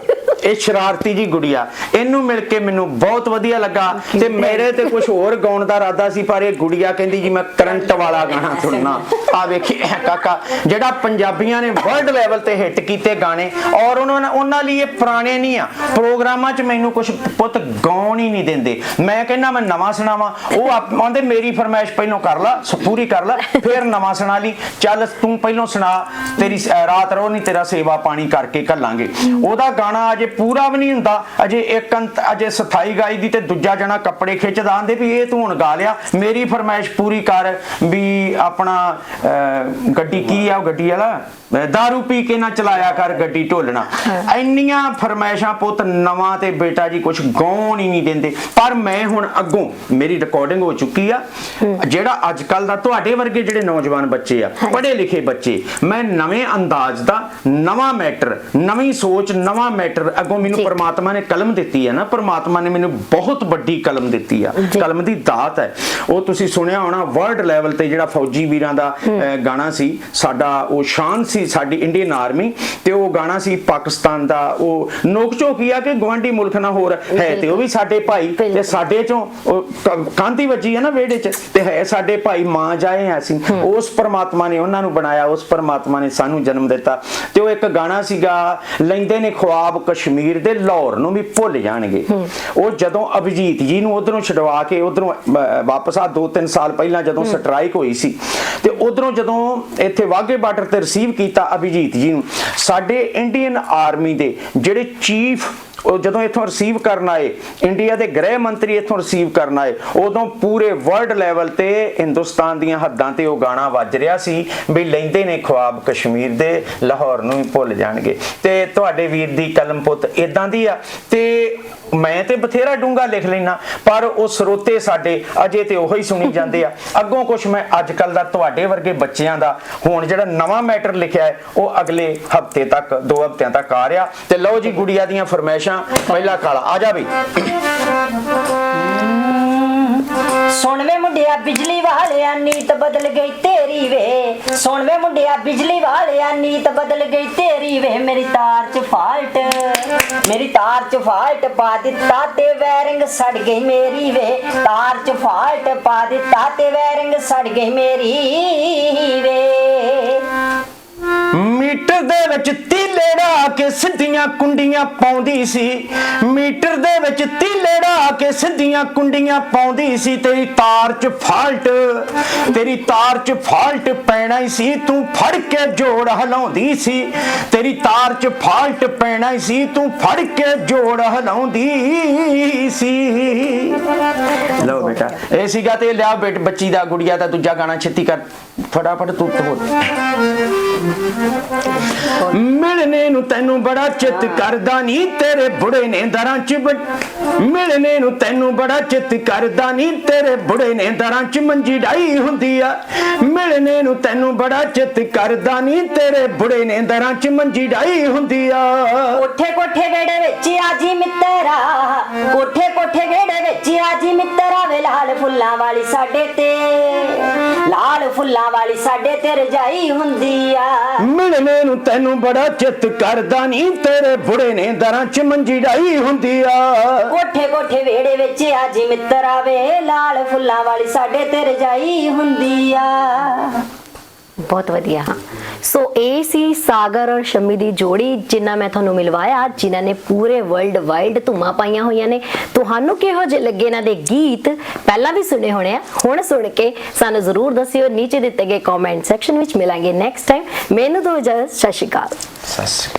ਇਹ ਸ਼ਰਾਰਤੀ ਜੀ ਗੁੜੀਆ ਇਹਨੂੰ ਮਿਲ ਕੇ ਮੈਨੂੰ ਬਹੁਤ ਵਧੀਆ ਲੱਗਾ। ਤੇ ਮੇਰੇ ਤੇ ਕੁਝ ਹੋਰ ਗਾਉਣ ਦਾ ਇਰਾਦਾ ਸੀ ਪਰ ਇਹ ਗੁੜੀਆ ਕਹਿੰਦੀ ਜੀ ਮੈਂ ਕਰੰਟ ਵਾਲਾ ਗਾਣਾ ਸੁਣਨਾ। ਆ ਵੇਖੀ ਕਾਕਾ ਜਿਹੜਾ ਪੰਜਾਬੀਆਂ ਨੇ ਵਰਲਡ ਲੈਵਲ ਤੇ ਹਿੱਟ ਕੀਤੇ ਗਾਣੇ ਔਰ ਉਹਨਾਂ ਉਹਨਾਂ ਲਈ ਇਹ ਪੁਰਾਣੇ ਨਹੀਂ ਆ। ਪ੍ਰੋਗਰਾਮਾਂ 'ਚ ਮੈਨੂੰ ਕੁਝ ਪੁੱਤ ਗਾਉਣ ਹੀ ਨਹੀਂ ਦਿੰਦੇ। ਮੈਂ ਕਹਿੰਦਾ ਮੈਂ ਨਵਾਂ ਸੁਣਾਵਾਂ। ਉਹ ਆਂਦੇ ਮੇਰੀ ਫਰਮਾਇਸ਼ ਪਹਿਲਾਂ ਕਰ ਲਾ ਸ- ਪੂਰੀ ਕਰ ਲਾ ਫਿਰ ਨਵਾਂ ਸੁਣਾ ਲਈ। ਚੱਲ ਤੂੰ ਪਹਿਲਾਂ ਸੁਣਾ ਤੇਰੀ ਰਾਤ ਰੋ ਨਹੀਂ ਤੇਰਾ ਸੇਵਾ ਪਾਣੀ ਕਰਕੇ ਘੱਲਾਂਗੇ। ਉਹਦਾ ਗਾਣਾ ਅਜੇ ਪੂਰਾ ਵੀ ਨਹੀਂ ਹੁੰਦਾ। ਅਜੇ ਇੱਕ ਅੰਤ ਅਜੇ ਸਥਾਈ ਗਾਈ ਦੀ ਤੇ ਦੂਜਾ ਜਣਾ ਕੱਪੜੇ ਖਿੱਚਦਾ ਆਂਦੇ ਵੀ ਇਹ ਤੂੰ ਹੁਣ ਗਾ ਲਿਆ। ਮੇਰੀ ਫਰਮਾਇਸ਼ ਪੂਰੀ ਕਰ ਵੀ ਆਪਣਾ ਅਹ, ਗੱਡੀ ਕੀ ਆ ਉਹ ਗੱਡੀ ਵਾਲਾ? ਅਹ, ਦਾਰੂ ਪੀ ਕੇ ਨਾ ਚਲਾਇਆ ਕਰ ਗੱਡੀ ਢੋਲਣਾ। ਇੰਨੀਆਂ ਫਰਮਾਇਸ਼ਾਂ ਪੁੱਤ ਨਵਾਂ ਤੇ ਬੇਟਾ ਜੀ ਕੁਝ ਗਾਉਣ ਹੀ ਨਹੀਂ ਦਿੰਦੇ। ਪਰ ਮੈਂ ਹੁਣ ਅੱਗੋਂ ਮੇਰੀ ਰਿਕਾਰਡਿੰਗ ਹੋ ਚੁੱਕੀ ਆ। ਜਿਹੜਾ ਅੱਜ ਕੱਲ ਦਾ ਤੁਹਾਡੇ ਵਰਗੇ ਜਿਹੜੇ ਨੌਜਵਾਨ ਬੱਚੇ ਆ ਪੜ੍ਹੇ ਲਿਖੇ ਬੱਚੇ ਮੈਂ ਨਵੇਂ ਅੰਦਾਜ਼ ਦਾ ਨਵਾਂ ਮੈਟਰ ਨਵੀਂ ਸੋਚ ਨਵਾਂ ਮੈਟਰ ਅੱਗੋਂ ਮੈਨੂੰ। ਪਰਮਾਤਮਾ ਨੇ ਕਲਮ ਦਿੱਤੀ ਹੈ ਨਾ। ਪਰਮਾਤਮਾ ਨੇ ਮੈਨੂੰ ਬਹੁਤ ਵੱਡੀ ਕਲਮ ਦਿੱਤੀ ਆ। ਕਲਮ ਦੀ ਦਾਤ ਹੈ। ਉਹ ਤੁਸੀਂ ਸੁਣਿਆ ਹੋਣਾ ਵਰਲਡ ਲੈਵਲ ਤੇ ਜਿਹੜਾ ਫੌਜੀ ਵੀਰਾਂ ਦਾ ਗਾਣਾ ਸੀ ਸਾਡਾ ਉਹ ਸ਼ਾਨ ਸੀ ਸਾਡੀ ਇੰਡੀਅਨ ਆਰਮੀ ਤੇ ਉਹ ਗਾਣਾ ਸੀ ਪਾਕਿਸਤਾਨ ਦਾ ਉਹ ਨੋਕ ਝੋਕੀ ਆ ਕਿ ਗਵਾਂਢੀ ਮੁਲਕ ਨਾ ਹੋਰ ਹੈ ਤੇ ਉਹ ਵੀ ਸਾਡੇ ਭਾਈ ਤੇ। ਸਾਡੇ ਚੋਂ ਕਾਂਤੀ ਵੱਜੀ ਹੈ ਨਾ ਵਿਹੜੇ 'ਚ ਤੇ ਹੈ ਸਾਡੇ ਭਾਈ ਮਾਂ ਜਾਏ ਆ ਅਸੀਂ। ਉਸ ਪਰਮਾਤਮਾ ਨੇ ਉਹਨਾਂ ਨੂੰ ਬਣਾਇਆ ਉਸ ਪਰਮਾਤਮਾ ਨੇ ਸਾਨੂੰ ਜਨਮ ਦਿੱਤਾ ਤੇ ਉਹ ਇੱਕ ਗਾਣਾ ਸੀਗਾ ਲੈਂਦੇ ਨੇ ਖੁਆਬ ਕਸ਼ਮੀਰ ਦੇ ਲਾਹੌਰ ਨੂੰ ਵੀ ਭੁੱਲ ਜਾਣਗੇ। ਉਹ ਜਦੋਂ ਅਭਿਜੀਤ ਜੀ ਨੂੰ ਉਧਰੋਂ ਛਡਵਾ ਕੇ ਉਧਰੋਂ ਵਾਪਸ ਆ 2-3 ਸਾਲ ਪਹਿਲਾਂ ਜਦੋਂ ਸਟ੍ਰਾਈਕ ਹੋਈ ਸੀ ਤੇ ਉਧਰੋਂ ਜਦੋਂ ਇੱਥੇ ਵਾਗੇ ਬਾਰਡਰ ਤੇ ਰਿਸੀਵ ਕੀਤਾ ਅਭਿਜੀਤ ਜੀ ਨੂੰ, ਸਾਡੇ ਇੰਡੀਅਨ ਆਰਮੀ ਦੇ ਜਿਹੜੇ ਚੀਫ ਉਹ ਜਦੋਂ ਇੱਥੋਂ ਰਿਸੀਵ ਕਰਨ ਆਏ ਇੰਡੀਆ ਦੇ ਗ੍ਰਹਿ ਮੰਤਰੀ ਇੱਥੋਂ ਰਿਸੀਵ ਕਰਨ ਆਏ, ਉਦੋਂ ਪੂਰੇ ਵਰਲਡ ਲੈਵਲ ਤੇ ਹਿੰਦੁਸਤਾਨ ਦੀਆਂ ਹੱਦਾਂ ਤੇ ਉਹ ਗਾਣਾ ਵੱਜ ਰਿਹਾ ਸੀ ਵੀ ਲੈਂਦੇ ਨੇ ਖੁਆਬ ਕਸ਼ਮੀਰ ਦੇ, ਲਾਹੌਰ ਨੂੰ ਵੀ ਭੁੱਲ ਜਾਣਗੇ। ਤੇ ਤੁਹਾਡੇ ਵੀਰ ਦੀ ਕਲਮ ਪੁੱਤ ਇਦਾਂ ਦੀ ਆ। ਤੇ ਮੈਂ ਤੇ ਬਥੇਰਾ ਡੂੰਗਾ ਲਿਖ ਲੈਣਾ ਪਰ ਉਹ ਸਰੋਤੇ ਸਾਡੇ ਅਜੇ ਤੇ ਉਹੀ ਸੁਣੀ ਜਾਂਦੇ ਆ। ਅੱਗੋਂ ਕੁਝ ਮੈਂ ਅੱਜ ਕੱਲ ਦਾ ਤੁਹਾਡੇ ਵਰਗੇ ਬੱਚਿਆਂ ਦਾ, ਹੁਣ ਜਿਹੜਾ ਨਵਾਂ ਮੈਟਰ ਲਿਖਿਆ ਹੈ, ਉਹ ਅਗਲੇ ਹਫ਼ਤੇ ਤੱਕ, ਦੋ ਹਫਤਿਆਂ ਤੱਕ ਆ ਰਿਹਾ। ਤੇ ਲਓ ਜੀ ਗੁੜੀਆ ਦੀਆਂ ਫਰਮਾਇਸ਼ਾਂ, ਪਹਿਲਾ ਕਾਲਾ, ਆ ਜਾ ਬਈ। ਸੁਣ ਵੇ ਮੁੰਡਿਆ, ਬਿਜਲੀ ਵਾਲਿਆ, ਨੀਤ ਬਦਲ ਗਈ ਤੇਰੀ ਵੇ। ਸੁਣ ਵੇ ਮੁੰਡਿਆ, ਬਿਜਲੀ ਵਾਲਿਆ, ਨੀਤ ਬਦਲ ਗਈ ਤੇਰੀ ਵੇ। ਮੇਰੀ ਤਾਰ 'ਚ ਫਾਲਟ, ਮੇਰੀ ਤਾਰ 'ਚ ਫਾਲਟ ਪਾ ਦਿੱਤਾ ਤੇ ਵੈਰਿੰਗ ਸੜ ਗਈ ਮੇਰੀ ਵੇ। ਤਾਰ 'ਚ ਫਾਲਟ ਪਾ ਦਿੱਤਾ ਤੇ ਵੈਰਿੰਗ ਸੜ ਗਈ ਮੇਰੀ ਵੇ। ਮੀਟਰ ਦੇ ਵਿੱਚ ਤੀਲੇੜਾ ਕੇ ਸਿੱਧੀਆਂ ਕੁੰਡੀਆਂ ਪਾਉਂਦੀ ਸੀ। ਮੀਟਰ ਦੇ ਵਿੱਚ ਤੀਲੇੜਾ ਕੇ ਸਿੱਧੀਆਂ ਕੁੰਡੀਆਂ ਪਾਉਂਦੀ ਸੀ। ਤੇਰੀ ਤਾਰ 'ਚ ਫਾਲਟ, ਤੇਰੀ ਤਾਰ 'ਚ ਫਾਲਟ ਪੈਣਾ ਹੀ ਸੀ। ਤੂੰ ਫੜ ਕੇ ਜੋੜ ਹਲਾਉਂਦੀ ਸੀ। ਤੇਰੀ ਤਾਰ 'ਚ ਫਾਲਟ ਪੈਣਾ ਹੀ ਸੀ। ਤੂੰ ਫੜ ਕੇ ਜੋੜ ਹਲਾਉਂਦੀ ਸੀ। ਲਓ ਬੇਟਾ, ਇਹ ਸੀਗਾ ਤੇ ਲਿਆ ਬੇਟ, ਬੱਚੀ ਦਾ ਗੁੜੀਆ ਦਾ ਦੂਜਾ ਗਾਣਾ ਛੇਤੀ ਕਰ। ਫਟਾਫਟ ਤੂੰ ਹੋ ਮਿਲਨੇ ਨੂੰ ਤੈਨੂੰ ਬੜਾ ਚਿੱਤ ਕਰਦਾ ਨਹੀਂ ਤੇਰੇ ਬੁੜੇ ਨੇ ਦਰਾਂ ਚ ਮਿਲਨੇ ਨੂੰ ਤੈਨੂੰ ਬੜਾ ਚਿੱਤ ਕਰਦਾ ਨਹੀਂ ਤੇਰੇ ਬੁੜੇ ਨੇ ਦਰਾਂ ਚ ਮੰਜੀ ਡਾਈ ਹੁੰਦੀ ਆ। ਮਿਲਨੇ ਨੂੰ ਤੈਨੂੰ ਬੜਾ ਚਿੱਤ ਕਰਦਾ ਨਹੀਂ ਤੇਰੇ ਬੁੜੇ ਨੇ ਦਰਾਂ ਚ ਮੰਜੀ ਡਾਈ ਹੁੰਦੀ ਆ। ਕੋਠੇ ਕੋਠੇ ਵੇੜੇ ਵਿੱਚ ਆਜੀ ਮਿੱਤਰਾ, ਕੋਠੇ ਫੁੱਲਾਂ ਵਾਲੀ ਸਾਡੇ ਤੇ ਲਾਲ ਫੁੱਲਾਂ ਵਾਲੀ ਸਾਡੇ ਤੇ ਰਜਾਈ ਹੁੰਦੀ ਆ। ਮਿਲਨੇ ਨੂੰ ਤੈਨੂੰ ਬੜਾ ਚਿੱਤ ਕਰਦਾ ਨਹੀਂ ਤੇਰੇ ਬੁੜੇ ਨੇ ਦਰਾਂ ਚ ਮੰਜੀ ਡਾਈ ਹੁੰਦੀ ਆ। ਕੋਠੇ ਕੋਠੇ ਵੇੜੇ ਵਿੱਚ ਆਜੀ ਮਿੱਤਰਾ ਵੇ ਲਾਲ ਫੁੱਲਾਂ ਵਾਲੀ ਸਾਡੇ ਤੇ ਰਜਾਈ ਹੁੰਦੀ ਆ। ਬਹੁਤ ਵਧੀਆ। ਹਾਂ ਸੋ ਇਹ ਸੀ ਸਾਗਰ ਔਰ ਸ਼ਮੀ ਦੀ ਜੋੜੀ, ਜਿਨ੍ਹਾਂ ਮੈਂ ਤੁਹਾਨੂੰ ਮਿਲਵਾਇਆ, ਜਿਨ੍ਹਾਂ ਨੇ ਪੂਰੇ ਵਰਲਡ ਵਾਈਡ ਧੂਮਾਂ ਪਾਈਆਂ ਹੋਈਆਂ ਨੇ। ਤੁਹਾਨੂੰ ਕਿਹੋ ਜਿਹੇ ਲੱਗੇ ਇਹਨਾਂ ਦੇ ਗੀਤ? ਪਹਿਲਾਂ ਵੀ ਸੁਣੇ ਹੋਣੇ ਆ, ਹੁਣ ਸੁਣ ਕੇ ਸਾਨੂੰ ਜ਼ਰੂਰ ਦੱਸਿਓ। ਨੀਚੇ ਦਿੱਤੇ ਗਏ ਕਮੈਂਟ ਸੈਕਸ਼ਨ ਵਿੱਚ ਮਿਲਾਂਗੇ ਨੈਕਸਟ ਟਾਈਮ ਮੈਨੂੰ ਦੋ ਇਜਾਜ਼ਤ, ਸਤਿ ਸ਼੍ਰੀ ਅਕਾਲ। ਸਤਿ ਸ਼੍ਰੀ ਅਕਾਲ।